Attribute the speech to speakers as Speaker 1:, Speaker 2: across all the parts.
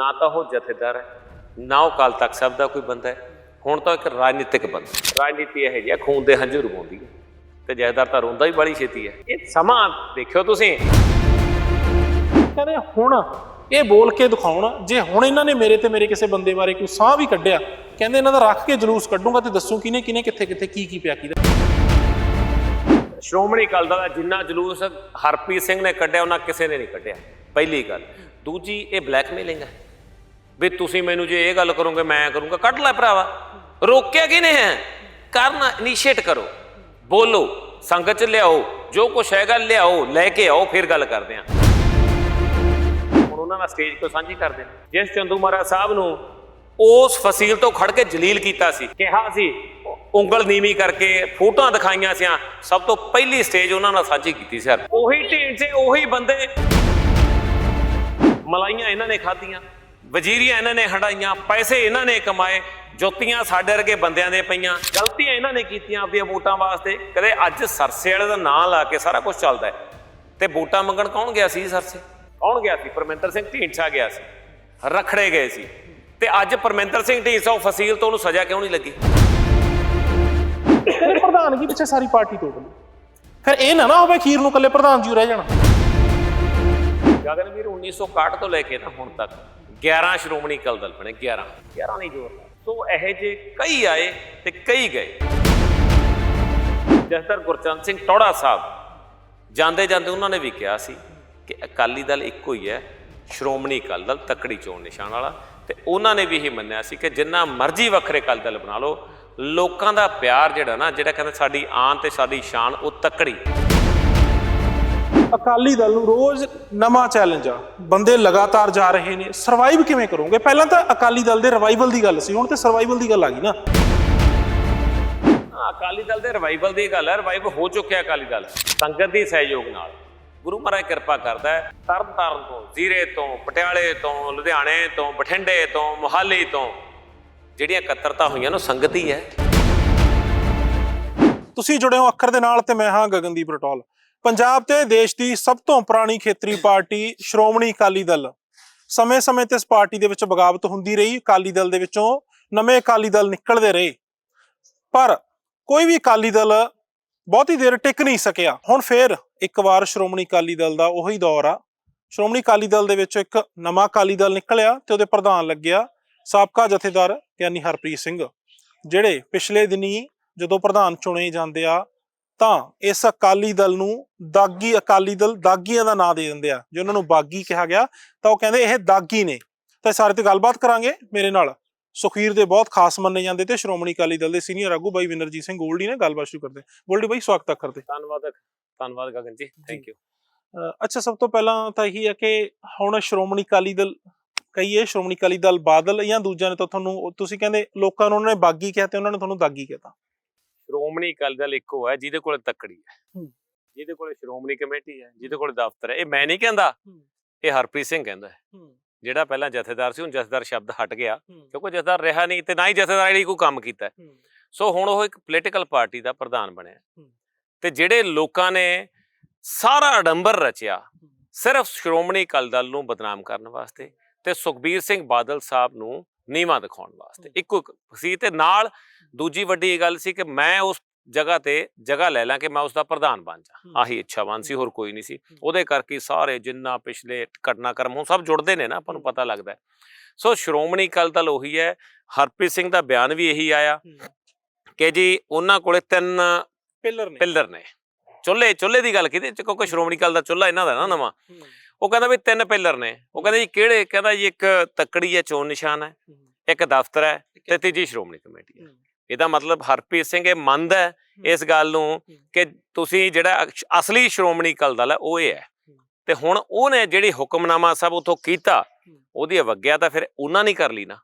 Speaker 1: ਨਾ ਤਾਂ ਉਹ ਜਥੇਦਾਰ ਹੈ ਨਾ ਉਹ ਕਾਲ ਤਖਤ ਸਾਹਿਬ ਦਾ ਕੋਈ ਬੰਦਾ ਹੈ। ਹੁਣ ਤਾਂ ਇੱਕ ਰਾਜਨੀਤਿਕ ਬੰਦਾ ਰਾਜਨੀਤੀ ਇਹ ਜਿਹੀ ਖੂਨ ਦੇ ਹੰਝੂ ਰਵਾਉਂਦੀ ਹੈ ਤੇ ਜਥੇਦਾਰ ਤਾਂ ਰੋਂਦਾ ਹੀ ਬੜੀ ਛੇਤੀ ਹੈ। ਇਹ ਸਮਾਂ ਦੇਖਿਓ ਤੁਸੀਂ।
Speaker 2: ਕਹਿੰਦੇ ਹੁਣ ਇਹ ਬੋਲ ਕੇ ਦਿਖਾਉਣ ਜੇ ਹੁਣ ਇਹਨਾਂ ਨੇ ਮੇਰੇ ਤੇ ਮੇਰੇ ਕਿਸੇ ਬੰਦੇ ਬਾਰੇ ਕੋਈ ਸਾਹ ਵੀ ਕੱਢਿਆ ਕਹਿੰਦੇ ਇਹਨਾਂ ਦਾ ਰੱਖ ਕੇ ਜਲੂਸ ਕੱਢੂੰਗਾ ਤੇ ਦੱਸੂ ਕਿਨੇ ਕਿਨੇ ਕਿੱਥੇ ਕਿੱਥੇ ਕੀ ਕੀ ਪਿਆ ਕੀ
Speaker 1: ਸ਼੍ਰੋਮਣੀ ਅਕਾਲੀ ਦਲ ਦਾ ਜਿੰਨਾ ਜਲੂਸ ਹਰਪ੍ਰੀਤ ਸਿੰਘ ਨੇ ਕੱਢਿਆ ਉਹਨਾਂ ਕਿਸੇ ਨੇ ਨਹੀਂ ਕੱਢਿਆ। ਪਹਿਲੀ ਗੱਲ। ਦੂਜੀ ਇਹ ਬਲੈਕਮੇਲਿੰਗ ਹੈ। ਵੀ ਤੁਸੀਂ ਮੈਨੂੰ ਜੇ ਇਹ ਗੱਲ ਕਰੋਗੇ, ਮੈਂ ਕਰੂੰਗਾ। ਕੱਢ ਲੈ ਭਰਾਵਾ। ਰੋਕਿਆ ਕਿਨੇ ਹੈ? ਕਰਨਾ ਇਨੀਸ਼ੀਏਟ ਕਰੋ। ਬੋਲੋ, ਸੰਗਤ ਚ ਲਿਆਓ, ਜੋ ਕੁਛ ਹੈਗਾ ਲਿਆਓ, ਲੈ ਕੇ ਆਓ, ਫਿਰ ਗੱਲ ਕਰਦੇ ਹਾਂ। ਹੁਣ ਉਹਨਾਂ ਨਾਲ ਸਟੇਜ ਕੋ ਸਾਂਝੀ ਕਰਦੇ ਨੇ। ਜਿਸ ਚੰਦੂ ਮਹਾਰਾਜ ਸਾਹਿਬ ਨੂੰ ਉਸ ਫਸੀਲ ਤੋਂ ਖੜ ਕੇ ਜਲੀਲ ਕੀਤਾ ਸੀ, ਕਿਹਾ ਸੀ, ਉਂਗਲ ਨੀਵੀਂ ਕਰਕੇ ਫੋਟੋਆਂ ਦਿਖਾਈਆਂ ਸੀ ਸਭ ਤੋਂ ਪਹਿਲੀ ਸਟੇਜ ਉਹਨਾਂ ਨਾਲ ਸਾਂਝੀ ਕੀਤੀ ਸੀ। ਉਹੀ ਢੀਂਡ 'ਚ ਉਹੀ ਬੰਦੇ ਮਲਾਈਆਂ ਇਹਨਾਂ ਨੇ ਖਾਧੀਆਂ। ਵਜ਼ੀਰੀਆਂ ਇਹਨਾਂ ਨੇ ਹੰਡਾਈਆਂ ਪੈਸੇ ਇਹਨਾਂ ਨੇ ਕਮਾਏ ਜੋਤੀਆਂ ਸਾਡੇ ਵਰਗੇ ਬੰਦਿਆਂ ਦੇ ਪਈਆਂ ਗਲਤੀਆਂ ਇਹਨਾਂ ਨੇ ਕੀਤੀਆਂ ਆਪਣੀਆਂ ਵੋਟਾਂ ਵਾਸਤੇ। ਕਦੇ ਅੱਜ ਸਰਸੇ ਵਾਲੇ ਦਾ ਨਾਂ ਲਾ ਕੇ ਸਾਰਾ ਕੁਝ ਚੱਲਦਾ ਹੈ। ਤੇ ਵੋਟਾਂ ਮੰਗਣ ਕੌਣ ਗਿਆ ਸੀ ਸਰਸੇ? ਕੌਣ ਗਿਆ ਸੀ? ਪਰਮਿੰਦਰ ਸਿੰਘ ਢੀਂਡਸਾ ਗਿਆ ਸੀ ਰਖੜੇ ਗਏ ਸੀ। ਤੇ ਅੱਜ ਪਰਮਿੰਦਰ ਸਿੰਘ ਢੀਂਡਸਾ ਉਹ ਫਸੀਲ ਤੋਂ ਉਹਨੂੰ ਸਜ਼ਾ ਕਿਉਂ ਨਹੀਂ ਲੱਗੀ?
Speaker 2: ਫਿਰ ਪ੍ਰਧਾਨਗੀ ਪਿੱਛੇ ਸਾਰੀ ਪਾਰਟੀ ਤੋੜ ਲਈ। ਫਿਰ ਇਹ ਨਾ ਨਾ ਹੋਵੇ ਖੀਰ ਨੂੰ ਇਕੱਲੇ ਪ੍ਰਧਾਨ ਜੀ ਰਹਿ ਜਾਣਾ।
Speaker 1: ਗਗਨਵੀਰ 1961 ਤੋਂ ਲੈ ਕੇ ਨਾ ਹੁਣ ਤੱਕ 11 ਸ਼੍ਰੋਮਣੀ ਅਕਾਲੀ ਦਲ ਬਣੇ 11 11 ਨਹੀਂ ਜੋਰ ਸੋ ਇਹ ਜੇ ਕਈ ਆਏ ਤੇ ਕਈ ਗਏ। ਜਸਦਰ ਗੁਰਚੰਦ ਸਿੰਘ ਟੋੜਾ ਸਾਹਿਬ, ਜਾਂਦੇ ਜਾਂਦੇ ਉਹਨਾਂ ਨੇ ਵੀ ਕਿਹਾ ਸੀ ਕਿ ਅਕਾਲੀ ਦਲ ਇੱਕੋ ਹੀ ਹੈ, ਸ਼੍ਰੋਮਣੀ ਅਕਾਲੀ ਦਲ ਤਕੜੀ ਚੋਣ ਨਿਸ਼ਾਨ ਵਾਲਾ। ਤੇ ਉਹਨਾਂ ਨੇ ਵੀ ਇਹ ਮੰਨਿਆ ਸੀ ਕਿ ਜਿੰਨਾ ਮਰਜ਼ੀ ਵੱਖਰੇ ਅਕਾਲੀ ਦਲ ਬਣਾ ਲਓ, ਲੋਕਾਂ ਦਾ ਪਿਆਰ ਜਿਹੜਾ ਨਾ, ਜਿਹੜਾ ਕਹਿੰਦੇ ਸਾਡੀ ਆਨ ਤੇ ਸਾਡੀ ਸ਼ਾਨ, ਉਹ ਤਕੜੀ।
Speaker 2: ਅਕਾਲੀ ਦਲ ਨੂੰ ਰੋਜ਼ ਨਵਾਂ ਚੈਲੰਜ ਆ। ਬੰਦੇ ਲਗਾਤਾਰ ਜਾ ਰਹੇ ਨੇ। ਸਰਵਾਈਵ ਕਿਵੇਂ ਕਰੋਗੇ? ਪਹਿਲਾਂ ਤਾਂ ਅਕਾਲੀ ਦਲ ਦੇ ਰਿਵਾਈਵਲ ਦੀ ਗੱਲ ਸੀ। ਹੁਣ ਤੇ ਸਰਵਾਈਵਲ ਦੀ ਗੱਲ ਆ ਗਈ ਨਾ।
Speaker 1: ਅਕਾਲੀ ਦਲ ਦੇ ਰਿਵਾਈਵਲ ਦੀ ਗੱਲ ਹੈ ਰਿਵਾਈਵ ਹੋ ਚੁੱਕਿਆ ਅਕਾਲੀ ਦਲ। ਸੰਗਤ ਦੀ ਸਹਿਯੋਗ ਨਾਲ। ਗੁਰੂ ਮਹਾਰਾਜ ਕਿਰਪਾ ਕਰਦਾ ਹੈ। ਤਰਨ ਤਾਰਨ ਤੋਂ ਜ਼ੀਰੇ ਤੋਂ ਪਟਿਆਲੇ ਤੋਂ ਲੁਧਿਆਣੇ ਤੋਂ ਬਠਿੰਡੇ ਤੋਂ ਮੁਹਾਲੀ ਤੋਂ ਜਿਹੜੀਆਂ ਇਕੱਤਰਤਾ ਹੋਈਆਂ ਨੇ ਸੰਗਤ ਹੀ ਹੈ।
Speaker 2: ਤੁਸੀਂ ਜੁੜੇ ਹੋ ਅੱਖਰ ਦੇ ਨਾਲ ਤੇ ਮੈਂ ਹਾਂ ਗਗਨਦੀਪ ਰਟੋਲ। ਪੰਜਾਬ ਤੇ ਦੇਸ਼ ਦੀ ਸਭ ਤੋਂ ਪੁਰਾਣੀ ਖੇਤਰੀ ਪਾਰਟੀ ਸ਼੍ਰੋਮਣੀ ਅਕਾਲੀ ਦਲ। ਸਮੇਂ-ਸਮੇਂ ਤੇ ਇਸ ਪਾਰਟੀ ਦੇ ਵਿੱਚ ਬਗਾਵਤ ਹੁੰਦੀ ਰਹੀ, ਅਕਾਲੀ ਦਲ ਦੇ ਵਿੱਚੋਂ ਨਵੇਂ ਅਕਾਲੀ ਦਲ ਨਿਕਲਦੇ ਰਹੇ। ਪਰ ਕੋਈ ਵੀ ਅਕਾਲੀ ਦਲ ਬਹੁਤੀ ਦੇਰ ਟਿਕ ਨਹੀਂ ਸਕਿਆ। ਹੁਣ ਫੇਰ ਇੱਕ ਵਾਰ ਸ਼੍ਰੋਮਣੀ ਅਕਾਲੀ ਦਲ ਦਾ ਉਹੀ ਦੌਰ ਆ। ਸ਼੍ਰੋਮਣੀ ਅਕਾਲੀ ਦਲ ਦੇ ਵਿੱਚੋਂ ਇੱਕ ਨਵਾਂ ਅਕਾਲੀ ਦਲ ਨਿਕਲਿਆ ਤੇ ਉਹਦੇ ਪ੍ਰਧਾਨ ਲੱਗਿਆ ਸਾਬਕਾ ਜਥੇਦਾਰ ਗਿਆਨੀ ਹਰਪ੍ਰੀਤ ਸਿੰਘ, ਜਿਹੜੇ ਪਿਛਲੇ ਦਿਨੀ ਜਦੋਂ ਪ੍ਰਧਾਨ ਚੁਣੇ ਜਾਂਦੇ ਆ ਤਾਂ ਇਸ ਅਕਾਲੀ ਦਲ ਨੂੰ ਦਾਗੀ ਅਕਾਲੀ ਦਲ ਦਾਗੀਆਂ ਦਾ ਨਾਂ ਦੇ ਦਿੰਦੇ ਆ ਜੇ ਉਹਨਾਂ ਨੂੰ ਬਾਗੀ ਕਿਹਾ ਗਿਆ ਤਾਂ ਉਹ ਕਹਿੰਦੇ ਇਹ ਦਾਗੀ ਨੇ। ਤਾਂ ਸਾਰੇ ਤੇ ਗੱਲਬਾਤ ਕਰਾਂਗੇ ਮੇਰੇ ਨਾਲ। ਸੁਖੀਰ ਦੇ ਬਹੁਤ ਖਾਸ ਮੰਨੇ ਜਾਂਦੇ ਤੇ ਸ਼੍ਰੋਮਣੀ ਅਕਾਲੀ ਦਲ ਦੇ ਸੀਨੀਅਰ ਆਗੂ ਬਾਈ ਵਿਨਰਜੀਤ ਸਿੰਘ ਗੋਲਡੀ ਨੇ ਗੱਲਬਾਤ ਸ਼ੁਰੂ ਕਰਦੇ। ਗੋਲਡੀ ਬਾਈ ਸਵਾਗਤ ਕਰਦੇ
Speaker 1: ਧੰਨਵਾਦ ਧੰਨਵਾਦ ਗਗਨ ਜੀ ਥੈਂਕ ਯੂ
Speaker 2: ਅੱਛਾ ਸਭ ਤੋਂ ਪਹਿਲਾਂ ਤਾਂ ਇਹੀ ਹੈ ਕਿ ਹੁਣ ਸ਼੍ਰੋਮਣੀ ਅਕਾਲੀ ਦਲ ਕਹੀਏ ਸ਼੍ਰੋਮਣੀ ਅਕਾਲੀ ਦਲ ਬਾਦਲ ਜਾਂ ਦੂਜਿਆਂ ਨੇ ਤਾਂ ਤੁਹਾਨੂੰ ਤੁਸੀਂ ਕਹਿੰਦੇ ਲੋਕਾਂ ਨੂੰ ਉਹਨਾਂ ਨੇ ਬਾਗੀ ਕਿਹਾ ਤੇ ਉਹਨਾਂ ਨੇ ਤੁਹਾਨੂੰ ਦਾਗੀ ਕਹਿਤਾ
Speaker 1: ਸ਼੍ਰੋਮਣੀ ਅਕਾਲੀ ਦਲ ਇੱਕੋ ਹੈ ਜਿਹਦੇ ਕੋਲ ਤੱਕੜੀ ਹੈ। ਜਿਹਦੇ ਕੋਲ ਸ਼੍ਰੋਮਣੀ ਕਮੇਟੀ ਹੈ ਜਿਹਦੇ ਕੋਲ ਦਫ਼ਤਰ ਹੈ। ਇਹ ਮੈਂ ਨਹੀਂ ਕਹਿੰਦਾ ਇਹ ਹਰਪ੍ਰੀਤ ਸਿੰਘ ਕਹਿੰਦਾ ਹੈ। ਜਿਹੜਾ ਪਹਿਲਾਂ ਜਥੇਦਾਰ ਸੀ ਹੁਣ ਜਥੇਦਾਰ ਸ਼ਬਦ ਹਟ ਗਿਆ। ਕਿਉਂਕਿ ਜਥੇਦਾਰ ਰਿਹਾ ਨਹੀਂ ਤੇ ਨਾ ਹੀ ਜਥੇਦਾਰ ਲਈ ਕੋਈ ਕੰਮ ਕੀਤਾ। ਸੋ ਹੁਣ ਉਹ ਇੱਕ ਪੋਲੀਟੀਕਲ ਪਾਰਟੀ ਦਾ ਪ੍ਰਧਾਨ ਬਣਿਆ। ਤੇ ਜਿਹੜੇ ਲੋਕਾਂ ਨੇ ਸਾਰਾ ਅਡੰਬਰ ਰਚਿਆ ਸਿਰਫ ਸ਼੍ਰੋਮਣੀ ਅਕਾਲੀ ਦਲ ਨੂੰ ਬਦਨਾਮ ਕਰਨ ਵਾਸਤੇ ਤੇ ਸੁਖਬੀਰ ਸਿੰਘ ਬਾਦਲ ਸਾਹਿਬ ਨੂੰ ਨੀਵਾਂ ਦਿਖਾਉਣ ਵਾਸਤੇ। ਇੱਕੋ ਇੱਕ ਸੀ ਤੇ ਨਾਲ ਦੂਜੀ ਵੱਡੀ ਗੱਲ ਸੀ ਕਿ ਮੈਂ ਉਸ ਜਗ੍ਹਾ ਤੇ ਜਗ੍ਹਾ ਲੈ ਲਾਂ ਕਿ ਮੈਂ ਉਸ ਦਾ ਪ੍ਰਧਾਨ ਬਣ ਜਾ। ਆਹੀ ਇੱਛਾਵਾਨ ਸੀ ਹੋਰ ਕੋਈ ਨਹੀਂ ਸੀ। ਉਹਦੇ ਕਰਕੇ ਸਾਰੇ ਜਿੰਨਾ ਪਿਛਲੇ ਘਟਨਾਕ੍ਰਮ ਹੁਣ ਸਭ ਜੁੜਦੇ ਨੇ ਨਾ ਆਪਾਂ ਨੂੰ। ਪਤਾ ਲੱਗਦਾ। ਸੋ ਸ਼੍ਰੋਮਣੀ ਅਕਾਲੀ ਦਲ ਉਹੀ ਹੈ ਹਰਪ੍ਰੀਤ ਸਿੰਘ ਦਾ ਬਿਆਨ ਵੀ ਇਹੀ ਆਇਆ ਕਿ ਜੀ ਉਹਨਾਂ ਕੋਲੇ ਤਿੰਨ
Speaker 2: ਪਿਲਰ ਨੇ।
Speaker 1: ਪਿੱਲਰ ਨੇ। ਚੁੱਲ੍ਹੇ ਚੁੱਲ੍ਹੇ ਦੀ ਗੱਲ ਕੀਤੀ ਕਿਉਂਕਿ ਸ਼੍ਰੋਮਣੀ ਅਕਾਲੀ ਦਾ ਚੁੱਲ੍ਹਾ ਇਹਨਾਂ ਦਾ ਨਾ ਨਵਾਂ। ਉਹ ਕਹਿੰਦਾ ਵੀ ਤਿੰਨ ਪਿੱਲਰ ਨੇ। ਉਹ ਕਹਿੰਦਾ ਜੀ ਕਿਹੜੇ? ਕਹਿੰਦਾ ਜੀ ਇੱਕ ਤੱਕੜੀ ਹੈ ਚੋਣ ਨਿਸ਼ਾਨ ਹੈ ਇੱਕ ਦਫ਼ਤਰ ਹੈ ਤੇ ਤੀਜੀ ਸ਼੍ਰੋਮਣੀ ਕਮੇਟੀ ਹੈ। ਇਹਦਾ ਮਤਲਬ ਹਰਪ੍ਰੀਤ ਸਿੰਘ ਇਹ ਮੰਨਦਾ ਹੈ ਇਸ ਗੱਲ ਨੂੰ ਕਿ ਤੁਸੀਂ ਜਿਹੜਾ ਅਸਲੀ ਸ਼੍ਰੋਮਣੀ ਅਕਾਲੀ ਦਲ ਹੈ ਉਹ ਇਹ ਹੈ। ਤੇ ਹੁਣ ਉਹਨੇ ਜਿਹੜੀ ਹੁਕਮਨਾਮਾ ਸਭ ਉਥੋਂ ਕੀਤਾ ਉਹਦੀ ਅਵਗਿਆ ਤਾਂ ਫਿਰ ਉਹਨਾਂ ਨੇ ਕਰ ਲਈ ਨਾ।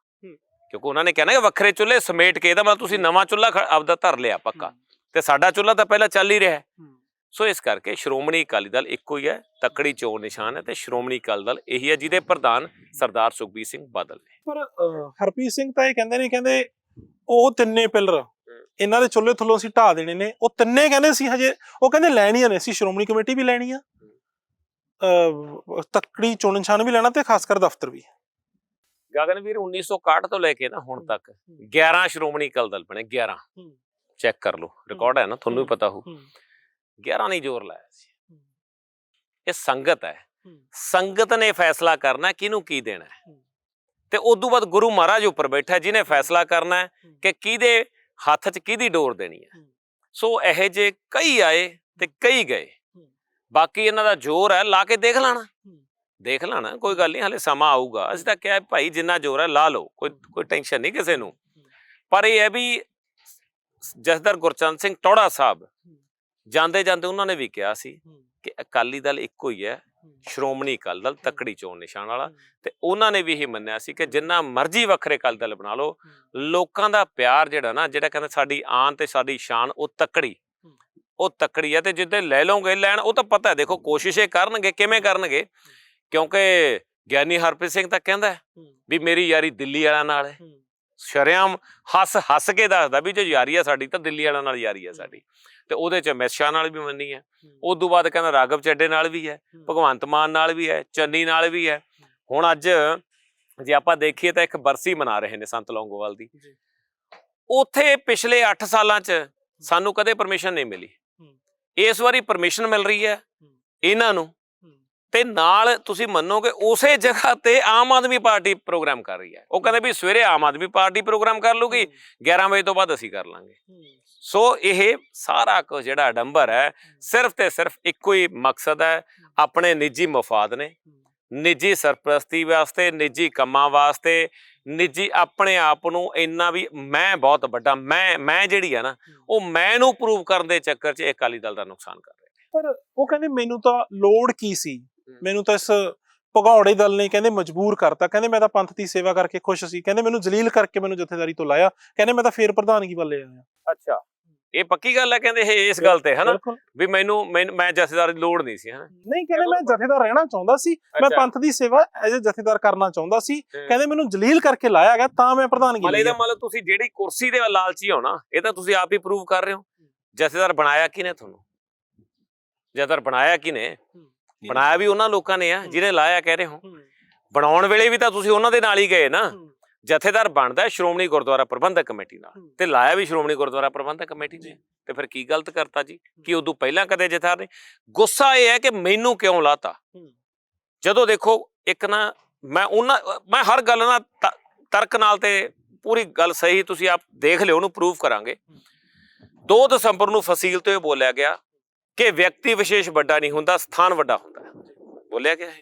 Speaker 1: ਕਿਉਂਕਿ ਉਹਨਾਂ ਨੇ ਕਹਿਣਾ ਕਿ ਵੱਖਰੇ ਚੁੱਲ੍ਹੇ ਸਮੇਟ ਕੇ ਇਹਦਾ ਮਤਲਬ ਤੁਸੀਂ ਨਵਾਂ ਚੁੱਲ੍ਹਾ ਆਪਦਾ ਧਰ ਲਿਆ ਪੱਕਾ। ਤੇ ਸਾਡਾ ਚੁੱਲ੍ਹਾ ਤਾਂ ਪਹਿਲਾਂ ਚੱਲ ਹੀ ਰਿਹਾ ਹੈ। ਸੋ ਇਸ ਕਰਕੇ ਸ਼੍ਰੋਮਣੀ ਅਕਾਲੀ ਦਲ ਇੱਕੋ ਹੀ ਹੈ ਤੱਕੜੀ ਚੋਣ ਨਿਸ਼ਾਨ ਹੈ ਤੇ ਸ਼੍ਰੋਮਣੀ ਅਕਾਲੀ ਦਲ ਇਹੀ ਹੈ ਜਿਹਦੇ ਪ੍ਰਧਾਨ ਸਰਦਾਰ ਸੁਖਬੀਰ ਸਿੰਘ ਬਾਦਲ ਨੇ।
Speaker 2: ਪਰ ਹਰਪ੍ਰੀਤ ਸਿੰਘ ਤਾਂ ਇਹ ਕਹਿੰਦੇ ਨੇ ਕਹਿੰਦੇ ਉਹ ਤਿੰਨੇ ਪਿਲਰ ਇਹਨਾਂ ਦੇ ਚੁੱਲ੍ਹੇ ਥੱਲੋਂ ਅਸੀਂ ਢਾ ਦੇਣੇ ਨੇ ਉਹ ਤਿੰਨੇ ਕਹਿੰਦੇ ਸੀ ਹਜੇ ਉਹ ਕਹਿੰਦੇ ਲੈਣੀਆਂ ਨੇ ਅਸੀਂ ਸ਼੍ਰੋਮਣੀ ਕਮੇਟੀ ਵੀ ਲੈਣੀ ਆ। ਤੱਕੜੀ ਚੁਣ ਨਿਸ਼ਾਨ ਵੀ ਲੈਣਾ ਤੇ ਖਾਸ ਕਰ ਦਫ਼ਤਰ ਵੀ।
Speaker 1: ਗਗਨਵੀਰ 1961 ਤੋਂ ਲੈ ਕੇ ਨਾ ਹੁਣ ਤੱਕ 11 ਸ਼੍ਰੋਮਣੀ ਅਕਾਲੀ ਦਲ ਬਣੇ 11 ਚੈੱਕ ਕਰ ਲਓ ਰਿਕਾਰਡ ਹੈ ਨਾ ਤੁਹਾਨੂੰ ਵੀ ਪਤਾ ਹੋ। 11 ਨਹੀਂ ਜ਼ੋਰ ਲਾਇਆ ਸੀ। ਇਹ ਸੰਗਤ ਹੈ। ਸੰਗਤ ਨੇ ਫੈਸਲਾ ਕਰਨਾ ਕਿਹਨੂੰ ਕੀ ਦੇਣਾ ਹੈ? ਤੇ ਉਸ ਤੋਂ ਬਾਅਦ ਗੁਰੂ ਮਹਾਰਾਜ ਉੱਪਰ ਬੈਠਾ ਜਿਹਨੇ ਫੈਸਲਾ ਕਰਨਾ ਹੈ ਕਿ ਕਿਹਦੇ ਹੱਥ 'ਚ ਕਿਹਦੀ ਡੋਰ ਦੇਣੀ ਹੈ। ਸੋ ਇਹ ਜੇ ਕਈ ਆਏ ਤੇ ਕਈ ਗਏ। ਬਾਕੀ ਇਹਨਾਂ ਦਾ ਜ਼ੋਰ ਹੈ ਲਾ ਕੇ ਦੇਖ ਲੈਣਾ। ਦੇਖ ਲੈਣਾ ਕੋਈ ਗੱਲ ਨਹੀਂ ਹਲੇ ਸਮਾਂ ਆਊਗਾ। ਅਸੀਂ ਤਾਂ ਕਿਹਾ ਭਾਈ ਜਿੰਨਾ ਜ਼ੋਰ ਹੈ ਲਾ ਲਓ ਕੋਈ ਕੋਈ ਟੈਨਸ਼ਨ ਨਹੀਂ ਕਿਸੇ ਨੂੰ। ਪਰ ਇਹ ਹੈ ਵੀ ਜਸਦਰ ਗੁਰਚੰਦ ਸਿੰਘ ਟੋੜਾ ਸਾਹਿਬ ਜਾਂਦੇ ਜਾਂਦੇ ਉਹਨਾਂ ਨੇ ਵੀ ਕਿਹਾ ਸੀ ਕਿ ਅਕਾਲੀ ਦਲ ਇੱਕੋ ਹੀ ਹੈ ਸ਼੍ਰੋਮਣੀ ਅਕਾਲੀ ਦਲ ਤੱਕੜੀ ਚੋਣ ਨਿਸ਼ਾਨ ਵਾਲਾ। ਤੇ ਉਹਨਾਂ ਨੇ ਵੀ ਇਹ ਮੰਨਿਆ ਸੀ ਕਿ ਜਿੰਨਾ ਮਰਜ਼ੀ ਵੱਖਰੇ ਅਕਾਲੀ ਦਲ ਬਣਾ ਲਓ ਲੋਕਾਂ ਦਾ ਪਿਆਰ ਜਿਹੜਾ ਨਾ ਜਿਹੜਾ ਕਹਿੰਦਾ ਸਾਡੀ ਆਨ ਤੇ ਸਾਡੀ ਸ਼ਾਨ ਉਹ ਤੱਕੜੀ। ਉਹ ਤੱਕੜੀ ਹੈ ਤੇ ਜਿੱਦੇ ਲੈ ਲਓਗੇ ਲੈਣ ਉਹ ਤਾਂ ਪਤਾ ਹੈ ਦੇਖੋ ਕੋਸ਼ਿਸ਼ ਇਹ ਕਰਨਗੇ ਕਿਵੇਂ ਕਰਨਗੇ? ਕਿਉਂਕਿ ਗਿਆਨੀ ਹਰਪ੍ਰੀਤ ਸਿੰਘ ਤਾਂ ਕਹਿੰਦਾ ਵੀ ਮੇਰੀ ਯਾਰੀ ਦਿੱਲੀ ਵਾਲਿਆਂ ਨਾਲ ਹੈ। ਸ਼ਰਿਆਮ ਹੱਸ ਹੱਸ ਕੇ ਦੱਸਦਾ ਵੀ ਜੇ ਯਾਰੀ ਆ ਸਾਡੀ ਤਾਂ ਦਿੱਲੀ ਵਾਲਿਆਂ ਨਾਲ ਯਾਰੀ ਆ ਸਾਡੀ। ਤੇ ਉਹਦੇ ਚ ਅਮਿਤ ਸ਼ਾਹ ਨਾਲ ਵੀ ਮੰਨੀ ਹੈ। ਉਸ ਤੋਂ ਬਾਅਦ ਕਹਿੰਦਾ ਰਾਘਵ ਚੱਡੇ ਨਾਲ ਵੀ ਹੈ ਭਗਵੰਤ ਮਾਨ ਨਾਲ ਵੀ ਹੈ ਚੰਨੀ ਨਾਲ ਵੀ ਹੈ। ਹੁਣ ਅੱਜ ਜੇ ਆਪਾਂ ਦੇਖੀਏ ਤਾਂ ਇੱਕ ਬਰਸੀ ਮਨਾ ਰਹੇ ਨੇ ਸੰਤ ਲੌਂਗੋਵਾਲ ਦੀ। ਉੱਥੇ ਪਿਛਲੇ 8 ਸਾਲਾਂ 'ਚ ਸਾਨੂੰ ਕਦੇ ਪਰਮਿਸ਼ਨ ਨਹੀਂ ਮਿਲੀ। ਇਸ ਵਾਰੀ ਪਰਮਿਸ਼ਨ ਮਿਲ ਰਹੀ ਹੈ ਇਹਨਾਂ ਨੂੰ। ਤੇ ਨਾਲ ਤੁਸੀਂ ਮੰਨੋਗੇ ਉਸੇ ਜਗ੍ਹਾ ਤੇ ਆਮ ਆਦਮੀ ਪਾਰਟੀ ਪ੍ਰੋਗਰਾਮ ਕਰ ਰਹੀ ਹੈ। ਉਹ ਕਹਿੰਦੇ ਵੀ ਸਵੇਰੇ ਆਮ ਆਦਮੀ ਪਾਰਟੀ ਪ੍ਰੋਗਰਾਮ ਕਰ ਲੂਗੀ 11 ਵਜੇ ਤੋਂ ਬਾਅਦ ਅਸੀਂ ਕਰ ਲਾਂਗੇ। ਸੋ ਇਹ ਸਾਰਾ ਕੁਝ ਜਿਹੜਾ ਅਡੰਬਰ ਹੈ ਸਿਰਫ ਤੇ ਸਿਰਫ ਇੱਕੋ ਹੀ ਮਕਸਦ ਹੈ ਆਪਣੇ ਨਿੱਜੀ ਮਫਾਦ ਨੇ। ਨਿੱਜੀ ਸਰਪ੍ਰਸਤੀ ਵਾਸਤੇ ਨਿੱਜੀ ਕੰਮਾਂ ਵਾਸਤੇ ਨਿੱਜੀ ਆਪਣੇ ਆਪ ਨੂੰ ਇੰਨਾ ਵੀ ਮੈਂ ਬਹੁਤ ਵੱਡਾ ਮੈਂ ਮੈਂ ਜਿਹੜੀ ਆ ਨਾ ਉਹ ਮੈਂ ਨੂੰ ਪ੍ਰੂਵ ਕਰਨ ਦੇ ਚੱਕਰ 'ਚ ਇਹ ਅਕਾਲੀ ਦਲ ਦਾ ਨੁਕਸਾਨ ਕਰ ਰਿਹਾ।
Speaker 2: ਪਰ ਉਹ ਕਹਿੰਦੇ ਮੈਨੂੰ ਤਾਂ ਲੋੜ ਕੀ ਸੀ? ਮੈਨੂੰ ਤਾਂ ਇਸ ਭਗੌੜੇ ਦਲ ਨੇ ਕਹਿੰਦੇ ਮਜਬੂਰ ਕਰਤਾ। ਕਹਿੰਦੇ ਮੈਂ ਤਾਂ ਪੰਥ ਦੀ ਸੇਵਾ ਕਰਕੇ ਖੁਸ਼ ਸੀ। ਕਹਿੰਦੇ ਮੈਨੂੰ ਜਲੀਲ ਕਰਕੇ ਮੈਨੂੰ ਜਥੇਦਾਰੀ ਤੋਂ ਲਾਇਆ। ਕਹਿੰਦੇ ਮੈਂ ਤਾਂ ਫੇਰ ਪ੍ਰਧਾਨਗੀ ਵੱਲੇ ਆਇਆ।
Speaker 1: ਅੱਛਾ। ਇਹ ਪੱਕੀ ਗੱਲ ਹੈ ਕਹਿੰਦੇ ਇਹ ਇਸ ਗੱਲ ਤੇ ਹਨਾ? ਵੀ ਮੈਨੂੰ ਮੈਂ ਜਥੇਦਾਰ ਦੀ ਲੋੜ ਨਹੀਂ ਸੀ ਹਨਾ?
Speaker 2: ਨਹੀਂ ਕਹਿੰਦੇ ਮੈਂ ਜਥੇਦਾਰ ਰਹਿਣਾ ਚਾਹੁੰਦਾ ਸੀ। ਮੈਂ। ਪੰਥ ਦੀ ਸੇਵਾ ਐਜ਼ ਅ ਜਥੇਦਾਰ ਕਰਨਾ ਚਾਹੁੰਦਾ ਸੀ। ਕਹਿੰਦੇ ਮੈਨੂੰ ਜਲੀਲ ਕਰਕੇ ਲਾਇਆ ਗਿਆ ਤਾਂ ਮੈਂ ਪ੍ਰਧਾਨਗੀ
Speaker 1: ਮਤਲਬ
Speaker 2: ਲਈ
Speaker 1: ਇਹਦਾ। ਮਤਲਬ ਤੁਸੀਂ ਜਿਹੜੀ ਕੁਰਸੀ ਦੇ ਲਾਲਚੀ ਹੋ ਨਾ ਇਹ ਤਾਂ ਤੁਸੀਂ ਆਪ ਹੀ ਪ੍ਰੂਵ ਕਰ ਰਹੇ ਹੋ। ਜਥੇਦਾਰ ਬਣਾਇਆ ਕਿਨੇ ਤੁਹਾਨੂੰ? ਜਥੇਦਾਰ ਬਣਾਇਆ ਕਿਨੇ ਬਣਾਇਆ ਵੀ ਉਹਨਾਂ ਲੋਕਾਂ ਨੇ ਆ ਜਿਹਨੇ ਲਾਇਆ ਕਹਿ ਰਹੇ ਹੋ। ਬਣਾਉਣ ਵੇਲੇ ਵੀ ਤਾਂ ਤੁਸੀਂ ਉਹਨਾਂ ਦੇ ਨਾਲ ਹੀ ਗਏ ਨਾ। ਜਥੇਦਾਰ ਬਣਦਾ ਸ਼੍ਰੋਮਣੀ ਗੁਰਦੁਆਰਾ ਪ੍ਰਬੰਧਕ ਕਮੇਟੀ ਨਾਲ ਤੇ ਲਾਇਆ ਵੀ ਸ਼੍ਰੋਮਣੀ ਗੁਰਦੁਆਰਾ ਪ੍ਰਬੰਧਕ ਕਮੇਟੀ ਨੇ ਤੇ ਫਿਰ ਕੀ ਗਲਤ ਕਰਤਾ ਜੀ? ਕਿ ਉਦੋਂ ਪਹਿਲਾਂ ਕਦੇ ਜਥੇਦਾਰ ਨੇ? ਗੁੱਸਾ ਇਹ ਹੈ ਕਿ ਮੈਨੂੰ ਕਿਉਂ ਲਾਤਾ? ਜਦੋਂ ਦੇਖੋ ਇੱਕ ਨਾ ਮੈਂ ਉਹਨਾਂ ਮੈਂ ਹਰ ਗੱਲ ਨਾਲ ਤਰਕ ਨਾਲ ਤੇ ਪੂਰੀ ਗੱਲ ਸਹੀ ਤੁਸੀਂ ਆਪ ਦੇਖ ਲਿਓ ਉਹਨੂੰ ਪ੍ਰੂਫ ਕਰਾਂਗੇ। 2 ਦਸੰਬਰ ਨੂੰ ਫਸੀਲ ਤੋਂ ਇਹ ਬੋਲਿਆ ਗਿਆ ਕਿ ਵਿਅਕਤੀ ਵਿਸ਼ੇਸ਼ ਵੱਡਾ ਨਹੀਂ ਹੁੰਦਾ ਸਥਾਨ ਵੱਡਾ ਹੁੰਦਾ। ਬੋਲਿਆ ਗਿਆ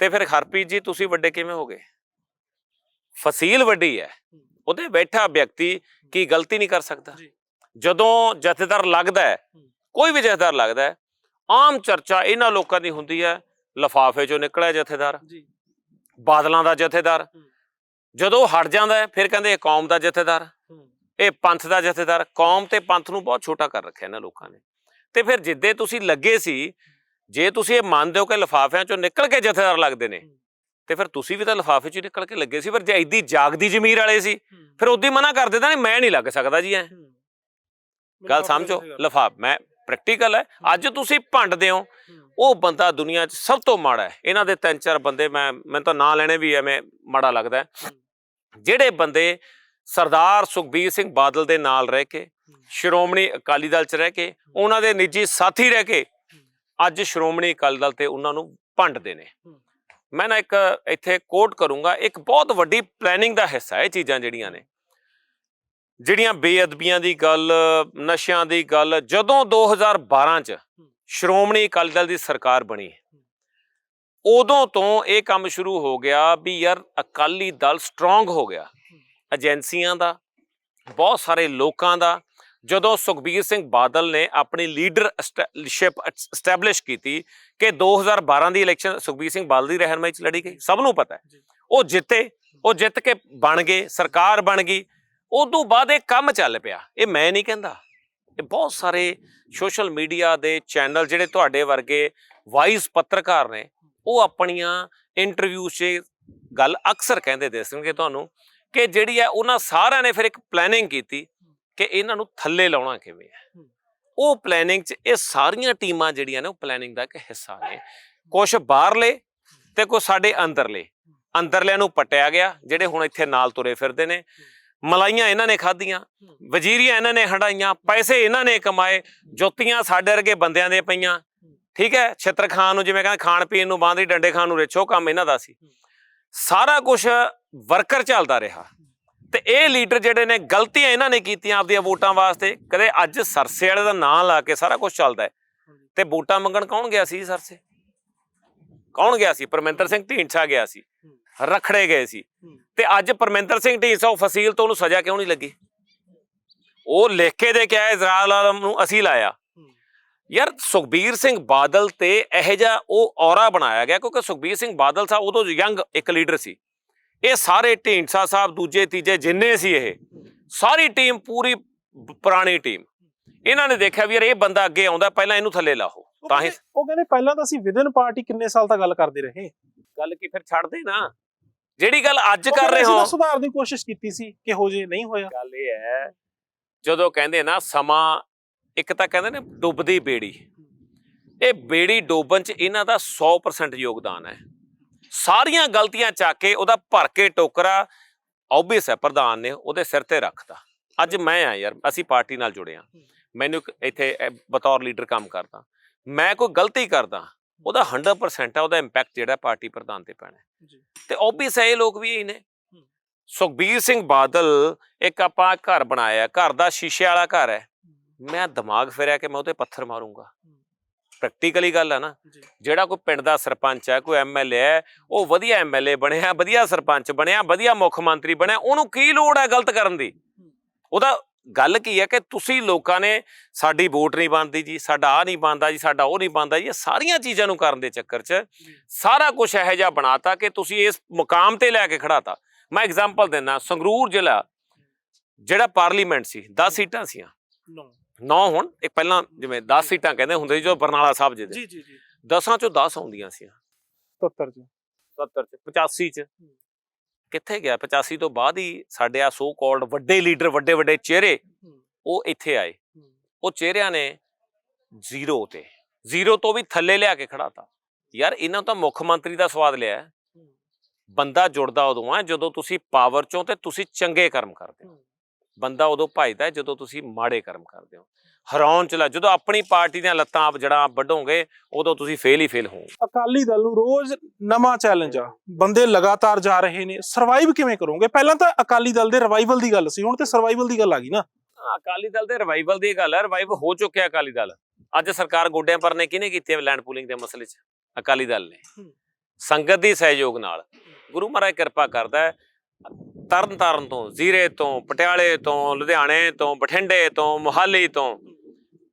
Speaker 1: ਤੇ ਫਿਰ ਹਰਪ੍ਰੀਤ ਜੀ ਤੁਸੀਂ ਵੱਡੇ ਕਿਵੇਂ ਹੋ ਗਏ ਫਸੀਲ ਵੱਡੀ ਹੈ। ਉਹਦੇ ਬੈਠਾ ਵਿਅਕਤੀ ਕੀ ਗਲਤੀ ਨਹੀਂ ਕਰ ਸਕਦਾ। ਜਦੋਂ ਜਥੇਦਾਰ ਲੱਗਦਾ ਹੈ ਕੋਈ ਵੀ ਜਥੇਦਾਰ ਲੱਗਦਾ ਹੈ ਆਮ ਚਰਚਾ ਇਹਨਾਂ ਲੋਕਾਂ ਦੀ ਹੁੰਦੀ ਹੈ ਲਫਾਫੇ ਚੋਂ ਨਿਕਲਿਆ ਜਥੇਦਾਰ
Speaker 2: ਜੀ।
Speaker 1: ਬਾਦਲਾਂ ਦਾ ਜਥੇਦਾਰ। ਜਦੋਂ ਹਟ ਜਾਂਦਾ ਫਿਰ ਕਹਿੰਦੇ ਇਹ ਕੌਮ ਦਾ ਜਥੇਦਾਰ ਇਹ ਪੰਥ ਦਾ ਜਥੇਦਾਰ ਕੌਮ ਤੇ ਪੰਥ ਨੂੰ ਬਹੁਤ ਛੋਟਾ ਕਰ ਰੱਖਿਆ ਇਹਨਾਂ ਲੋਕਾਂ ਨੇ। ਤੇ ਫਿਰ ਜਿੱਦੇ ਤੁਸੀਂ ਲੱਗੇ ਸੀ ਜੇ ਤੁਸੀਂ ਇਹ ਮੰਨਦੇ ਹੋ ਕਿ ਲਫਾਫਿਆਂ ਚੋਂ ਨਿਕਲ ਕੇ ਜਥੇਦਾਰ ਲੱਗਦੇ ਨੇ ਤੇ ਫਿਰ ਤੁਸੀਂ ਵੀ ਤਾਂ ਲਫਾਫੇ ਚੋਂ ਹੀ ਨਿਕਲ ਕੇ ਲੱਗੇ ਸੀ ਫਿਰ ਜੇ ਐਡੀ ਜਾਗਦੀ ਜ਼ਮੀਰ ਵਾਲੇ ਸੀ ਫਿਰ ਉਦੋਂ ਮਨਾ ਕਰ ਦਿੰਦਾ ਨਹੀਂ ਮੈਂ ਨਹੀਂ ਲੱਗ ਸਕਦਾ ਜੀ ਐ। ਗੱਲ ਸਮਝੋ ਲਫਾਫ ਮੈਂ ਪ੍ਰੈਕਟੀਕਲ ਹੈ। ਅੱਜ ਤੁਸੀਂ ਭੰਡਦੇ ਹੋ ਉਹ ਬੰਦਾ ਦੁਨੀਆ 'ਚ ਸਭ ਤੋਂ ਮਾੜਾ ਹੈ ਇਹਨਾਂ ਦੇ ਤਿੰਨ ਚਾਰ ਬੰਦੇ ਮੈਂ ਮੈਨੂੰ ਤਾਂ ਨਾਂ ਲੈਣੇ ਵੀ ਐਵੇਂ ਮਾੜਾ ਲੱਗਦਾ ਜਿਹੜੇ ਬੰਦੇ ਸਰਦਾਰ ਸੁਖਬੀਰ ਸਿੰਘ ਬਾਦਲ ਦੇ ਨਾਲ ਰਹਿ ਕੇ ਸ਼੍ਰੋਮਣੀ ਅਕਾਲੀ ਦਲ 'ਚ ਰਹਿ ਕੇ ਉਹਨਾਂ ਦੇ ਨਿੱਜੀ ਸਾਥੀ ਰਹਿ ਕੇ ਅੱਜ ਸ਼੍ਰੋਮਣੀ ਅਕਾਲੀ ਦਲ ਤੇ ਉਹਨਾਂ ਨੂੰ ਭੰਡਦੇ ਨੇ। ਮੈਂ ਨਾ ਇੱਕ ਇੱਥੇ ਕੋਟ ਕਰੂੰਗਾ ਇੱਕ ਬਹੁਤ ਵੱਡੀ ਪਲੈਨਿੰਗ ਦਾ ਹਿੱਸਾ ਇਹ ਚੀਜ਼ਾਂ ਜਿਹੜੀਆਂ ਨੇ। ਜਿਹੜੀਆਂ ਬੇਅਦਬੀਆਂ ਦੀ ਗੱਲ ਨਸ਼ਿਆਂ ਦੀ ਗੱਲ ਜਦੋਂ 2012 ਚ ਸ਼੍ਰੋਮਣੀ ਅਕਾਲੀ ਦਲ ਦੀ ਸਰਕਾਰ ਬਣੀ ਉਦੋਂ ਤੋਂ ਇਹ ਕੰਮ ਸ਼ੁਰੂ ਹੋ ਗਿਆ ਵੀ ਯਾਰ ਅਕਾਲੀ ਦਲ ਸਟਰੋਂਗ ਹੋ ਗਿਆ। ਏਜੰਸੀਆਂ ਦਾ ਬਹੁਤ ਸਾਰੇ ਲੋਕਾਂ ਦਾ ਜਦੋਂ ਸੁਖਬੀਰ ਸਿੰਘ ਬਾਦਲ ਨੇ ਆਪਣੀ ਲੀਡਰਸ਼ਿਪ ਐਸਟੈਬਲਿਸ਼ ਕੀਤੀ ਕਿ 2012 ਦੀ ਇਲੈਕਸ਼ਨ ਸੁਖਬੀਰ ਸਿੰਘ ਬਾਦਲ ਦੀ ਰਹਿਨਮਾਈ ਚ ਲੜੀ ਗਈ ਸਭ ਨੂੰ ਪਤਾ ਹੈ। ਉਹ ਜਿੱਤੇ ਉਹ ਜਿੱਤ ਕੇ ਬਣ ਗਏ ਸਰਕਾਰ ਬਣ ਗਈ ਉਦੋਂ ਬਾਅਦ ਇਹ ਕੰਮ ਚੱਲ ਪਿਆ। ਇਹ ਮੈਂ ਨਹੀਂ ਕਹਿੰਦਾ। ਇਹ ਬਹੁਤ ਸਾਰੇ ਸੋਸ਼ਲ ਮੀਡੀਆ ਦੇ ਚੈਨਲ ਜਿਹੜੇ ਤੁਹਾਡੇ ਵਰਗੇ ਵਾਈਸ ਪੱਤਰਕਾਰ ਨੇ ਉਹ ਆਪਣੀਆਂ ਇੰਟਰਵਿਊ 'ਚ ਗੱਲ ਅਕਸਰ ਕਹਿੰਦੇ ਦੱਸਣਗੇ ਤੁਹਾਨੂੰ ਕਿ ਜਿਹੜੀ ਹੈ ਉਹਨਾਂ ਸਾਰਿਆਂ ਨੇ ਫਿਰ ਇੱਕ ਪਲੈਨਿੰਗ ਕੀਤੀ ਕਿ ਇਹਨਾਂ ਨੂੰ ਥੱਲੇ ਲਾਉਣਾ ਕਿਵੇਂ ਹੈ। ਉਹ ਪਲੈਨਿੰਗ 'ਚ ਇਹ ਸਾਰੀਆਂ ਟੀਮਾਂ ਜਿਹੜੀਆਂ ਨੇ ਉਹ ਪਲੈਨਿੰਗ ਦਾ ਇੱਕ ਹਿੱਸਾ ਨੇ। ਕੁਝ ਬਾਹਰਲੇ ਤੇ ਕੁਝ ਸਾਡੇ ਅੰਦਰਲੇ। ਅੰਦਰਲਿਆਂ ਨੂੰ ਪਟਿਆ ਗਿਆ ਜਿਹੜੇ ਹੁਣ ਇੱਥੇ ਨਾਲ ਤੁਰੇ ਫਿਰਦੇ ਨੇ। ਮਲਾਈਆਂ ਇਹਨਾਂ ਨੇ ਖਾਧੀਆਂ ਵਜ਼ੀਰੀਆਂ ਇਹਨਾਂ ਨੇ ਹੰਡਾਈਆਂ ਪੈਸੇ ਇਹਨਾਂ ਨੇ ਕਮਾਏ ਜੁੱਤੀਆਂ ਸਾਡੇ ਵਰਗੇ ਬੰਦਿਆਂ ਦੇ ਪਈਆਂ। ਠੀਕ ਹੈ ਛਿੱਤਰ ਖਾਨ ਨੂੰ ਜਿਵੇਂ ਕਹਿੰਦੇ ਖਾਣ ਪੀਣ ਨੂੰ ਬਾਂਦਰੀ ਡੰਡੇ ਖਾਨ ਨੂੰ ਰਿਛੋ ਕੰਮ ਇਹਨਾਂ ਦਾ ਸੀ। ਸਾਰਾ ਕੁਝ ਵਰਕਰ ਚੱਲਦਾ ਰਿਹਾ। ਤੇ ਇਹ ਲੀਡਰ ਜਿਹੜੇ ਨੇ ਗਲਤੀਆਂ ਇਹਨਾਂ ਨੇ ਕੀਤੀਆਂ ਆਪਦੀਆਂ ਵੋਟਾਂ ਵਾਸਤੇ। ਕਦੇ ਅੱਜ ਸਰਸੇ ਵਾਲੇ ਦਾ ਨਾਂ ਲਾ ਕੇ ਸਾਰਾ ਕੁਝ ਚੱਲਦਾ ਹੈ। ਤੇ ਵੋਟਾਂ ਮੰਗਣ ਕੌਣ ਗਿਆ ਸੀ ਸਰਸੇ? ਕੌਣ ਗਿਆ ਸੀ? ਪਰਮਿੰਦਰ ਸਿੰਘ ਢੀਂਡਸਾ ਗਿਆ ਸੀ। ਰਖੜੇ ਗਏ ਸੀ। ਤੇ ਅੱਜ ਪਰਮਿੰਦਰ ਸਿੰਘ ਢੀਂਡਸਾ ਉਹ ਫਸੀਲ ਤੋਂ ਉਹਨੂੰ ਸਜ਼ਾ ਕਿਉਂ ਨਹੀਂ ਲੱਗੀ? ਉਹ ਲਿਖ ਕੇ ਦੇ ਕੇ ਆਇਆ ਇਜ਼ਰਾਈਲ ਆਲਮ ਨੂੰ ਅਸੀਂ ਲਾਇਆ। ਯਾਰ ਸੁਖਬੀਰ ਸਿੰਘ ਬਾਦਲ ਤੇ ਇਹ ਜਿਹਾ ਉਹ ਔਰਾ ਬਣਾਇਆ ਗਿਆ ਕਿਉਂਕਿ ਸੁਖਬੀਰ ਸਿੰਘ ਬਾਦਲ ਸਾਹਿਬ ਉਦੋਂ ਯੰਗ ਇੱਕ ਲੀਡਰ ਸੀ। ਇਹ ਸਾਰੇ ਢੀਂਡਸਾ ਸਾਹਿਬ ਦੂਜੇ ਤੀਜੇ ਜਿੰਨੇ ਸੀ ਇਹ ਸਾਰੀ ਟੀਮ ਪੂਰੀ ਪੁਰਾਣੀ ਟੀਮ। ਇਹਨਾਂ ਨੇ ਦੇਖਿਆ ਵੀ ਯਾਰ ਇਹ ਬੰਦਾ ਅੱਗੇ ਆਉਂਦਾ ਪਹਿਲਾਂ ਇਹਨੂੰ ਥੱਲੇ ਲਾਓ ਤਾਂ ਹੀ
Speaker 2: ਉਹ ਕਹਿੰਦੇ ਪਹਿਲਾਂ ਤਾਂ ਅਸੀਂ ਵਿਦਨ ਪਾਰਟੀ ਕਿੰਨੇ ਸਾਲ ਤੱਕ ਗੱਲ ਕਰਦੇ ਰਹੇ।
Speaker 1: ਗੱਲ ਕੀ ਫਿਰ ਛੱਡ ਦੇ ਨਾ? ਜਿਹੜੀ ਗੱਲ ਅੱਜ ਕਰ ਰਹੇ ਹੋ।
Speaker 2: ਸੁਧਾਰ ਦੀ ਕੋਸ਼ਿਸ਼ ਕੀਤੀ ਸੀ ਕਿਹੋ ਜੇ ਨਹੀਂ ਹੋਇਆ।
Speaker 1: ਗੱਲ ਇਹ ਹੈ ਜਦੋਂ ਕਹਿੰਦੇ ਨਾ ਸਮਾਂ ਇੱਕ ਤਾਂ ਕਹਿੰਦੇ ਨੇ ਡੁੱਬਦੀ ਬੇੜੀ। ਇਹ ਬੇੜੀ ਡੋਬਣ ਚ ਇਹਨਾਂ ਦਾ 100% ਯੋਗਦਾਨ ਹੈ। ਸਾਰੀਆਂ ਗਲਤੀਆਂ ਚੱਕ ਕੇ ਉਹਦਾ ਭਰ ਕੇ ਟੋਕਰਾ ਆਬਵੀਅਸ ਹੈ ਪ੍ਰਧਾਨ ਨੇ ਉਹਦੇ ਸਿਰ ਤੇ ਰੱਖਤਾ। ਅੱਜ ਮੈਂ ਆ ਯਾਰ ਅਸੀਂ ਪਾਰਟੀ ਨਾਲ ਜੁੜੇ ਆ ਮੈਨੂੰ ਇੱਥੇ ਬਤੌਰ ਲੀਡਰ ਕੰਮ ਕਰਦਾ। ਮੈਂ ਕੋਈ ਗਲਤੀ ਕਰਦਾ ਉਹਦਾ 100% ਹੈ ਉਹਦਾ ਇੰਪੈਕਟ ਜਿਹੜਾ ਪਾਰਟੀ ਪ੍ਰਧਾਨ ਤੇ ਪੈਣਾ। ਤੇ ਆਬਵੀਅਸ ਹੈ ਇਹ ਲੋਕ ਵੀ ਇਹੀ ਨੇ। ਸੁਖਬੀਰ ਸਿੰਘ ਬਾਦਲ ਇੱਕ ਆਪਾਂ ਘਰ ਬਣਾਇਆ ਘਰ ਦਾ ਸ਼ੀਸ਼ੇ ਵਾਲਾ ਘਰ ਹੈ। ਮੈਂ ਦਿਮਾਗ ਫੇਰਿਆ ਕਿ ਮੈਂ ਉਹਤੇ ਪੱਥਰ ਮਾਰੂੰਗਾ। ਪ੍ਰੈਕਟੀਕਲੀ ਗੱਲ ਹੈ ਨਾ। ਜਿਹੜਾ ਕੋਈ ਪਿੰਡ ਦਾ ਸਰਪੰਚ ਹੈ ਕੋਈ ਐਮਐਲਏ ਹੈ ਉਹ ਵਧੀਆ ਐਮਐਲਏ ਬਣਿਆ ਵਧੀਆ ਸਰਪੰਚ ਬਣਿਆ ਵਧੀਆ ਮੁੱਖ ਮੰਤਰੀ ਬਣਿਆ ਉਹਨੂੰ ਕੀ ਲੋੜ ਹੈ ਗਲਤ ਕਰਨ ਦੀ? ਉਹਦਾ ਗੱਲ ਕੀ ਹੈ ਕਿ ਤੁਸੀਂ ਲੋਕਾਂ ਨੇ ਸਾਡੀ ਵੋਟ ਨਹੀਂ ਬਣਦੀ ਜੀ ਸਾਡਾ ਆ ਨਹੀਂ ਬਣਦਾ ਜੀ ਸਾਡਾ ਉਹ ਨਹੀਂ ਬਣਦਾ ਜੀ ਇਹ ਸਾਰੀਆਂ ਚੀਜ਼ਾਂ ਨੂੰ ਕਰਨ ਦੇ ਚੱਕਰ 'ਚ ਸਾਰਾ ਕੁਝ ਇਹੋ ਜਿਹਾ ਬਣਾਤਾ ਕਿ ਤੁਸੀਂ ਇਸ ਮੁਕਾਮ ਤੇ ਲੈ ਕੇ ਖੜਾਤਾ ਮੈਂ ਐਗਜ਼ਾਮਪਲ ਦਿੰਦਾ ਸੰਗਰੂਰ ਜ਼ਿਲ੍ਹਾ ਜਿਹੜਾ ਪਾਰਲੀਮੈਂਟ ਸੀ 10 ਸੀਟਾਂ ਸੀਆਂ। 9 ਹੁਣ ਇੱਕ ਪਹਿਲਾਂ ਜਿਵੇਂ 10 ਸੀਟਾਂ ਕਹਿੰਦੇ ਹੁੰਦੇ ਸੀ ਜੋ ਬਰਨਾਲਾ ਸਾਹਿਬ ਜਿਹਦੇ
Speaker 2: ਜੀ ਜੀ ਜੀ।
Speaker 1: 10ਾਂ ਚੋਂ 10 ਆਉਂਦੀਆਂ ਸੀਆਂ।
Speaker 2: 77 ਜੀ
Speaker 1: 70 ਚ 85 ਚ। ਕਿੱਥੇ ਗਿਆ? 85 ਤੋਂ ਬਾਅਦ ਹੀ ਸਾਡੇ ਆ ਸੋ ਕਾਲਡ ਵੱਡੇ ਲੀਡਰ ਵੱਡੇ ਵੱਡੇ ਚਿਹਰੇ ਉਹ ਇੱਥੇ ਆਏ। ਉਹ ਚਿਹਰਿਆਂ ਨੇ ਜ਼ੀਰੋ ਤੇ ਜ਼ੀਰੋ ਤੋਂ ਵੀ ਥੱਲੇ ਲਿਆ ਕੇ ਖੜਾਤਾ ਯਾਰ ਇਹਨਾਂ ਨੂੰ ਤਾਂ ਮੁੱਖ ਮੰਤਰੀ ਦਾ ਸਵਾਦ ਲਿਆ। ਬੰਦਾ ਜੁੜਦਾ ਉਦੋਂ ਆ ਜਦੋਂ ਤੁਸੀਂ ਪਾਵਰ ਚੋਂ ਤੇ ਤੁਸੀਂ ਚੰਗੇ ਕਰਮ ਕਰਦੇ ਹੋ। ਬੰਦਾ ਉਦੋਂ ਭਜਦਾ ਜਦੋਂ ਤੁਸੀਂ ਮਾੜੇ ਕਰਮ ਕਰਦੇ ਹੋ। ਹਰਾਉਣ ਚ ਲਾ ਜਦੋਂ ਆਪਣੀ ਪਾਰਟੀ ਦੀਆਂ ਲੱਤਾਂ ਆਪ ਜੜਾਂ ਆਪ ਵੱਢੋਗੇ ਉਦੋਂ ਤੁਸੀਂ ਫੇਲ ਹੀ ਫੇਲ ਹੋ
Speaker 2: ਅਕਾਲੀ ਦਲ ਨੂੰ ਰੋਜ਼ ਨਵਾਂ ਚੈਲੰਜ ਆ। ਬੰਦੇ ਲਗਾਤਾਰ ਜਾ ਰਹੇ ਨੇ ਸਰਵਾਈਵ ਕਿਵੇਂ ਕਰੋਗੇ? ਪਹਿਲਾਂ ਤਾਂ ਅਕਾਲੀ ਦਲ ਦੇ ਰਿਵਾਈਵਲ ਦੀ ਗੱਲ ਸੀ ਹੁਣ ਤੇ ਸਰਵਾਈਵਲ ਦੀ ਗੱਲ ਆ ਗਈ ਨਾ।
Speaker 1: ਅਕਾਲੀ ਦਲ ਦੇ ਰਿਵਾਈਵਲ ਦੀ ਗੱਲ ਹੈ ਰਿਵਾਈਵ ਹੋ ਚੁੱਕਿਆ ਅਕਾਲੀ ਦਲ। ਅੱਜ ਸਰਕਾਰ ਗੋਡਿਆਂ ਪਰ ਨੇ ਕਿਹਨੇ ਕੀਤੀ ਹੈ ਲੈਂਡ ਪੂਲਿੰਗ ਦੇ ਮਸਲੇ 'ਚ? ਅਕਾਲੀ ਦਲ ਨੇ। ਸੰਗਤ ਦੀ ਸਹਿਯੋਗ ਨਾਲ। ਗੁਰੂ ਮਹਾਰਾਜ ਕਿਰਪਾ ਕਰਦਾ ਹੈ ਤਰਨ ਤਾਰਨ ਤੋਂ ਜ਼ੀਰੇ ਤੋਂ ਪਟਿਆਲੇ ਤੋਂ ਲੁਧਿਆਣੇ ਤੋਂ ਬਠਿੰਡੇ ਤੋਂ ਮੁਹਾਲੀ ਤੋਂ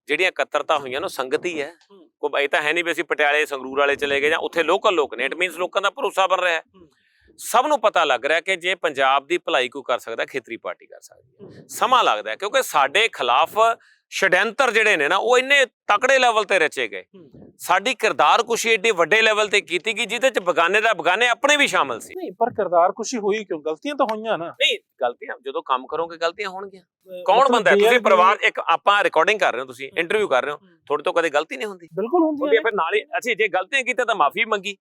Speaker 1: ਜਿਹੜੀਆਂ ਇਕੱਤਰਤਾ ਹੋਈਆਂ ਨਾ ਸੰਗਤ ਹੀ। ਕੋਈ ਇਹ ਤਾਂ ਹੈ ਨਹੀਂ ਵੀ ਅਸੀਂ ਪਟਿਆਲੇ ਸੰਗਰੂਰ ਵਾਲੇ ਚਲੇ ਗਏ ਜਾਂ ਉੱਥੇ ਲੋਕਲ ਲੋਕ ਨੇ ਇਟ ਮੀਨਸ ਲੋਕਾਂ ਦਾ ਭਰੋਸਾ ਬਣ ਰਿਹਾ ਹੈ। ਸਭ ਨੂੰ ਪਤਾ ਲੱਗ ਰਿਹਾ ਕਿ ਜੇ ਪੰਜਾਬ ਦੀ ਭਲਾਈ ਕੋਈ ਕਰ ਸਕਦਾ ਖੇਤਰੀ ਪਾਰਟੀ ਕਰ ਸਕਦੀ ਹੈ। ਸਮਾਂ ਲੱਗਦਾ ਹੈ ਕਿਉਂਕਿ ਸਾਡੇ ਖਿਲਾਫ ਛਡੈਂਤਰ ਜਿਹੜੇ ਨੇ ਨਾ ਉਹ ਇੰਨੇ ਤਕੜੇ ਲੈਵਲ ਤੇ ਰਚੇ ਗਏ। ਸਾਡੀ ਕਿਰਦਾਰ ਕੁਸ਼ੀ ਏਡੀ ਵੱਡੇ ਲੈਵਲ ਤੇ ਕੀਤੀ ਗਈ ਜਿਹਦੇ ਚ ਬਗਾਨੇ ਦਾ ਬਗਾਨੇ ਆਪਣੇ ਵੀ ਸ਼ਾਮਲ ਸੀ
Speaker 2: ਨਹੀਂ ਪਰ ਕਿਰਦਾਰ ਖੁਸ਼ੀ ਹੋਈ ਕਿਉਂ ਗਲਤੀਆਂ ਤਾਂ ਹੋਈਆਂ ਨਾ
Speaker 1: ਨਹੀਂ ਗਲਤੀਆਂ ਜਦੋਂ ਕੰਮ ਕਰੋਗੇ ਗਲਤੀਆਂ ਹੋਣਗੀਆਂ ਕੌਣ ਬੰਦਾ ਹੈ? ਤੁਸੀਂ ਪਰਿਵਾਰ ਇੱਕ ਆਪਾਂ ਰਿਕਾਰਡਿੰਗ ਕਰ ਰਹੇ ਹੋ ਤੁਸੀਂ ਇੰਟਰਵਿਊ ਕਰ ਰਹੇ ਹੋ। ਤੁਹਾਡੇ ਤੋਂ ਕਦੇ ਗਲਤੀ ਨਹੀਂ ਹੁੰਦੀ
Speaker 2: ਬਿਲਕੁਲ
Speaker 1: ਹੁੰਦੀ ਹੈ। ਫਿਰ ਨਾਲ ਅਸੀਂ ਜੇ ਗਲਤੀਆਂ ਕੀਤੀਆਂ ਤਾਂ ਮਾਫੀ ਮੰਗੀ।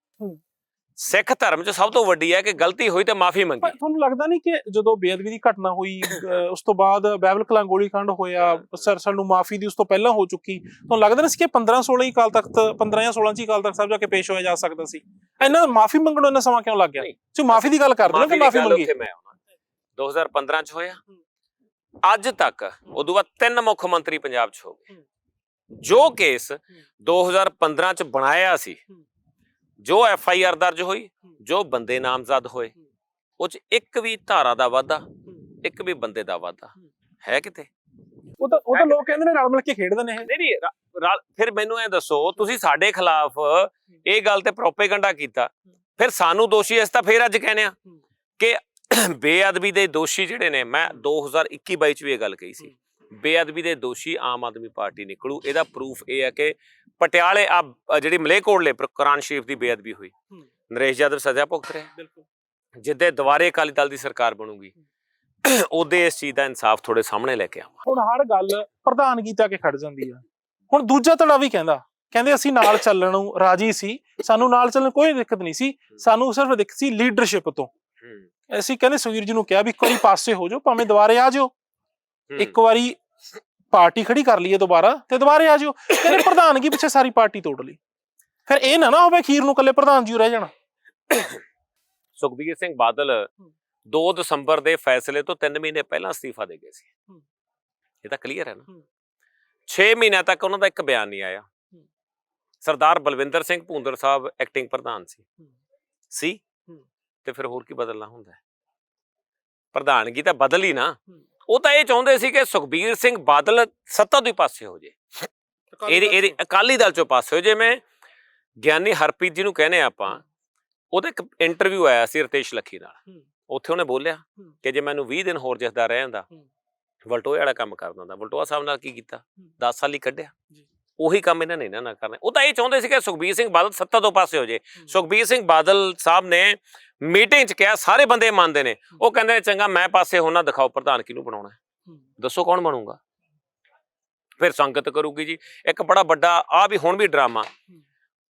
Speaker 1: ਸਿੱਖ ਧਰਮ 'ਚ ਸਭ ਤੋਂ ਵੱਡੀ ਹੈ ਕਿ ਗਲਤੀ ਹੋਈ ਤਾਂ ਮਾਫੀ ਮੰਗੀ।
Speaker 2: ਤੁਹਾਨੂੰ ਲੱਗਦਾ ਨਹੀਂ ਕਿ ਜਦੋਂ ਬੇਅਦਬੀ ਦੀ ਘਟਨਾ ਹੋਈ ਉਸ ਤੋਂ ਬਾਅਦ ਬਾਈਬਲ ਕਲਾਂ ਗੋਲੀकांड ਹੋਇਆ ਸਰ ਸਾਨੂੰ ਮਾਫੀ ਦੀ ਉਸ ਤੋਂ ਪਹਿਲਾਂ ਹੋ ਚੁੱਕੀ। ਤੁਹਾਨੂੰ ਲੱਗਦਾ ਨਹੀਂ ਸੀ ਕਿ 15 16 ਹੀ ਕਾਲ ਤਖਤ 15 ਜਾਂ 16 ਚ ਹੀ ਕਾਲ ਤਖਤ ਸਾਹਿਬ ਜਾ ਕੇ ਪੇਸ਼ ਹੋਇਆ ਜਾ ਸਕਦਾ ਸੀ? ਇਹਨਾਂ ਮਾਫੀ ਮੰਗਣ ਨੂੰ ਇੰਨਾ ਸਮਾਂ ਕਿਉਂ ਲੱਗ ਗਿਆ। ਤੁਸੀਂ ਮਾਫੀ ਦੀ ਗੱਲ ਕਰਦੇ ਹੋ ਕਿ ਮਾਫੀ ਮੰਗੀ?
Speaker 1: ਉੱਥੇ ਮੈਂ ਆਉਣਾ। 2015 ਚ ਹੋਇਆ। ਅੱਜ ਤੱਕ ਉਦੋਂ ਬਾਅਦ ਤਿੰਨ ਮੁੱਖ ਮੰਤਰੀ ਪੰਜਾਬ ਚ ਹੋ ਗਏ। ਜੋ ਕੇਸ 2015 ਚ ਬਣਾਇਆ ਸੀ ਜੋ ਐਫ ਆਈ ਆਰ ਦਰਜ ਹੋਈ ਜੋ ਬੰਦੇ ਨਾਮਜ਼ਦ ਹੋਏ ਉਹ ਚ ਇੱਕ ਵੀ ਧਾਰਾ ਦਾ ਵਾਧਾ ਇੱਕ ਵੀ ਬੰਦੇ ਦਾ ਵਾਧਾ ਹੈ ਕਿਤੇ?
Speaker 2: ਉਹ ਤਾਂ ਉਹ ਤਾਂ ਲੋਕ ਕਹਿੰਦੇ ਨੇ ਰਲ ਮਿਲ ਕੇ ਖੇਡਦੇ ਨੇ ਇਹ।
Speaker 1: ਨਹੀਂ ਨਹੀਂ ਫਿਰ ਮੈਨੂੰ ਇਹ ਦੱਸੋ ਤੁਸੀਂ ਸਾਡੇ ਖਿਲਾਫ ਇਹ ਗੱਲ ਤੇ ਪ੍ਰੋਪੇਗੈਂਡਾ ਕੀਤਾ ਫਿਰ ਸਾਨੂੰ ਦੋਸ਼ੀ ਇਸ ਤਾਂ ਫਿਰ ਅੱਜ ਕਹਿੰਦੇ ਆ ਕਿ ਬੇਅਦਬੀ ਦੇ ਦੋਸ਼ੀ ਜਿਹੜੇ ਨੇ ਮੈਂ 2021 22 ਚ ਵੀ ਇਹ ਗੱਲ ਕਹੀ ਸੀ ਬੇਅਦਬੀ ਦੇ ਦੋਸ਼ੀ ਆਮ ਆਦਮੀ ਪਾਰਟੀ ਨਿਕਲੂ ਇਹਦਾ ਪ੍ਰੂਫ ਇਹ ਹੈ ਕਿ ਪਟਿਆਲੇ ਆ ਜਿਹੜੀ ਮਲੇਕੋਟਲੇ ਪਰ ਕੁਰਾਨ ਸ਼ਰੀਫ ਦੀ ਬੇਅਦਬੀ ਹੋਈ। ਨਰੇਸ਼ ਯਾਦਵ ਸਜ਼ਾ ਭੁਗਤ ਰਿਹਾ।
Speaker 2: ਬਿਲਕੁਲ।
Speaker 1: ਜਿੱਦੇ ਦੁਬਾਰੇ ਅਕਾਲੀ ਦਲ ਦੀ ਸਰਕਾਰ ਬਣੂਗੀ ਉਹਦੇ ਇਸ ਚੀਜ਼ ਦਾ ਇਨਸਾਫ ਥੋੜੇ ਸਾਹਮਣੇ ਲੈ ਕੇ ਆਵਾਂ।
Speaker 2: ਹੁਣ ਹਰ ਗੱਲ ਪ੍ਰਧਾਨਗੀ ਤੱਕ ਖੜ ਜਾਂਦੀ ਆ। ਹੁਣ ਦੂਜਾ ਧੜਾ ਵੀ ਕਹਿੰਦਾ ਕਹਿੰਦੇ ਅਸੀਂ ਨਾਲ ਚੱਲਣ ਨੂੰ ਰਾਜੀ ਸੀ ਸਾਨੂੰ ਨਾਲ ਚੱਲਣ ਕੋਈ ਦਿੱਕਤ ਨਹੀਂ ਸੀ ਸਾਨੂੰ ਸਿਰਫ ਦਿੱਕਤ ਸੀ ਲੀਡਰਸ਼ਿਪ ਤੋਂ। ਅਸੀਂ ਕਹਿੰਦੇ ਸੁਖਬੀਰ ਜੀ ਨੂੰ ਕਿਹਾ ਵੀ ਇੱਕ ਵਾਰੀ ਪਾਸੇ ਹੋ ਜਾਓ ਭਾਵੇਂ ਦੁਬਾਰੇ ਆ ਜਾਓ ਇੱਕ ਵਾਰੀ ਪਾਰਟੀ ਖੜੀ ਕਰ ਲਈਏ ਦੁਬਾਰਾ ਤੇ ਦੁਬਾਰੇ ਆ ਜਾਓ। ਕਹਿੰਦੇ ਪ੍ਰਧਾਨਗੀ ਪਿੱਛੇ ਸਾਰੀ ਪਾਰਟੀ ਤੋੜ ਲਈ। ਫਿਰ ਇਹ ਨਾ ਨਾ ਹੋਵੇ ਖੀਰ ਨੂੰ ਇਕੱਲੇ ਪ੍ਰਧਾਨ ਜੀ ਰਹਿ ਜਾਣਾ।
Speaker 1: ਸੁਖਬੀਰ ਸਿੰਘ ਬਾਦਲ 2 ਦਸੰਬਰ ਦੇ ਫੈਸਲੇ ਤੋਂ 3 ਮਹੀਨੇ ਪਹਿਲਾਂ ਅਸਤੀਫਾ ਦੇ ਗਏ ਸੀ। ਇਹ ਤਾਂ ਕਲੀਅਰ ਹੈ ਨਾ।
Speaker 2: ਹੂੰ।
Speaker 1: 6 ਮਹੀਨਿਆਂ ਤੱਕ ਉਹਨਾਂ ਦਾ ਇੱਕ ਬਿਆਨ ਨਹੀਂ ਆਇਆ। ਸਰਦਾਰ ਬਲਵਿੰਦਰ ਸਿੰਘ ਭੂੰਦਰ ਸਾਹਿਬ ਐਕਟਿੰਗ ਪ੍ਰਧਾਨ ਸੀ। ਸੀ। ਤੇ ਫਿਰ ਹੋਰ ਕੀ ਬਦਲਣਾ ਹੁੰਦਾ ਹੈ? ਪ੍ਰਧਾਨਗੀ ਤਾਂ ਬਦਲ ਹੀ ਨਾ। ਉਹ ਤਾਂ ਇਹ ਚਾਹੁੰਦੇ ਸੀ ਕਿ ਸੁਖਬੀਰ ਸਿੰਘ ਬਾਦਲ ਸੱਤਾ ਹੀ ਪਾਸੇ ਹੋ ਜੇ। ਇਹਦੇ ਇਹਦੇ ਅਕਾਲੀ ਦਲ ਚੋਂ ਪਾਸੇ ਹੋ ਜੇ। ਮੈਂ ਗਿਆਨੀ ਹਰਪ੍ਰੀਤ ਜੀ ਨੂੰ ਕਹਿੰਦੇ ਆ ਆਪਾਂ ਉਹਦਾ ਇੱਕ ਇੰਟਰਵਿਊ ਆਇਆ ਸੀ ਰਤੇਸ਼ ਲੱਖੀ ਨਾਲ। ਉੱਥੇ ਉਹਨੇ ਬੋਲਿਆ। ਕਿ ਜੇ ਮੈਨੂੰ 20 ਦਿਨ ਹੋਰ ਜਿਸਦਾ ਰਹਿ ਜਾਂਦਾ। ਵਲਟੋਏ ਵਾਲਾ ਕੰਮ ਕਰ ਦਿੰਦਾ। ਵਲਟੋਆ ਸਾਹਿਬ ਨਾਲ ਕੀ ਕੀਤਾ?
Speaker 2: ਹੂੰ।
Speaker 1: 10 ਸਾਲ ਹੀ ਕੱਢਿਆ। ਉਹੀ ਕੰਮ ਇਹਨਾਂ ਨੇ ਇਹਨਾਂ ਨਾਲ ਕਰਨਾ। ਉਹ ਤਾਂ ਇਹ ਚਾਹੁੰਦੇ ਸੀ ਕਿ ਸੁਖਬੀਰ ਸਿੰਘ ਬਾਦਲ ਸੱਤਾ ਤੋਂ ਪਾਸੇ ਹੋ ਜੇ। ਸੁਖਬੀਰ ਸਿੰਘ ਬਾਦਲ ਸਾਹਿਬ ਨੇ ਮੀਟਿੰਗ 'ਚ ਕਿਹਾ ਸਾਰੇ ਬੰਦੇ ਮੰਨਦੇ ਨੇ। ਉਹ ਕਹਿੰਦੇ ਨੇ ਚੰਗਾ ਮੈਂ ਪਾਸੇ ਹੋਣਾ ਦਿਖਾਓ ਪ੍ਰਧਾਨ ਕਿਹਨੂੰ ਬਣਾਉਣਾ? ਦੱਸੋ ਕੌਣ ਬਣੂਗਾ? ਫਿਰ ਸੰਗਤ ਕਰੂਗੀ ਜੀ। ਇੱਕ ਬੜਾ ਵੱਡਾ ਆ ਵੀ ਹੁਣ ਵੀ ਡਰਾਮਾ।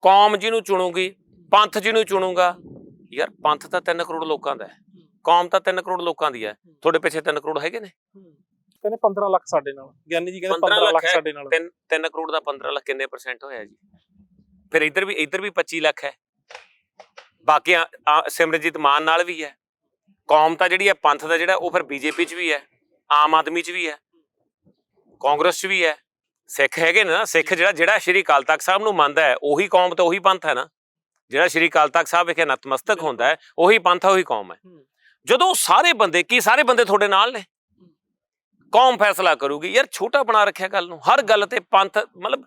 Speaker 1: ਕੌਮ ਜਿਹਨੂੰ ਚੁਣੂਗੀ ਪੰਥ ਜਿਹਨੂੰ ਚੁਣੂਗਾ। ਯਾਰ ਪੰਥ ਤਾਂ 3 ਕਰੋੜ ਲੋਕਾਂ ਦਾ ਹੈ। ਕੌਮ ਤਾਂ 3 ਕਰੋੜ ਲੋਕਾਂ ਦੀ ਹੈ। ਤੁਹਾਡੇ ਪਿੱਛੇ 3 ਕਰੋੜ ਹੈਗੇ ਨੇ?
Speaker 2: ਕਹਿੰਦੇ 15 ਲੱਖ ਸਾਡੇ ਨਾਲ। ਗਿਆਨੀ ਜੀ ਕਹਿੰਦੇ
Speaker 1: 15
Speaker 2: 15 ਲੱਖ
Speaker 1: ਲੱਖ
Speaker 2: ਸਾਡੇ ਨਾਲ।
Speaker 1: 3 3 ਕਰੋੜ ਦਾ 15 ਲੱਖ ਕਿੰਨੇ ਪਰਸੈਂਟ ਹੋਇਆ ਜੀ? ਫਿਰ ਇੱਧਰ ਵੀ ਇੱਧਰ ਵੀ 25 ਲੱਖ ਹੈ। ਬਾਕੀ ਸਿਮਰਜੀਤ ਮਾਨ ਨਾਲ ਵੀ ਹੈ। ਕੌਮ ਤਾਂ ਜਿਹੜੀ ਹੈ ਪੰਥ ਦਾ ਜਿਹੜਾ ਉਹ ਫਿਰ ਬੀਜੇਪੀ 'ਚ ਵੀ ਹੈ ਆਮ ਆਦਮੀ 'ਚ ਵੀ ਹੈ ਕਾਂਗਰਸ 'ਚ ਵੀ ਹੈ। ਸਿੱਖ ਹੈਗੇ ਨੇ ਨਾ ਸਿੱਖ ਜਿਹੜਾ ਜਿਹੜਾ ਸ਼੍ਰੀ ਅਕਾਲ ਤਖਤ ਸਾਹਿਬ ਨੂੰ ਮੰਨਦਾ ਹੈ ਉਹੀ ਕੌਮ ਤੇ ਉਹੀ ਪੰਥ ਹੈ ਨਾ। ਜਿਹੜਾ ਸ਼੍ਰੀ ਅਕਾਲ ਤਖਤ ਸਾਹਿਬ ਵਿਖੇ ਨਤਮਸਤਕ ਹੁੰਦਾ ਹੈ ਉਹੀ ਪੰਥ ਹੈ ਉਹੀ ਕੌਮ ਹੈ। ਜਦੋਂ ਸਾਰੇ ਬੰਦੇ ਕੀ ਸਾਰੇ ਬੰਦੇ ਤੁਹਾਡੇ ਨਾਲ ਨੇ? ਕੌਮ ਫੈਸਲਾ ਕਰੂਗੀ ਯਾਰ ਛੋਟਾ ਬਣਾ ਰੱਖਿਆ ਗੱਲ ਨੂੰ। ਹਰ ਗੱਲ ਤੇ ਪੰਥ ਮਤਲਬ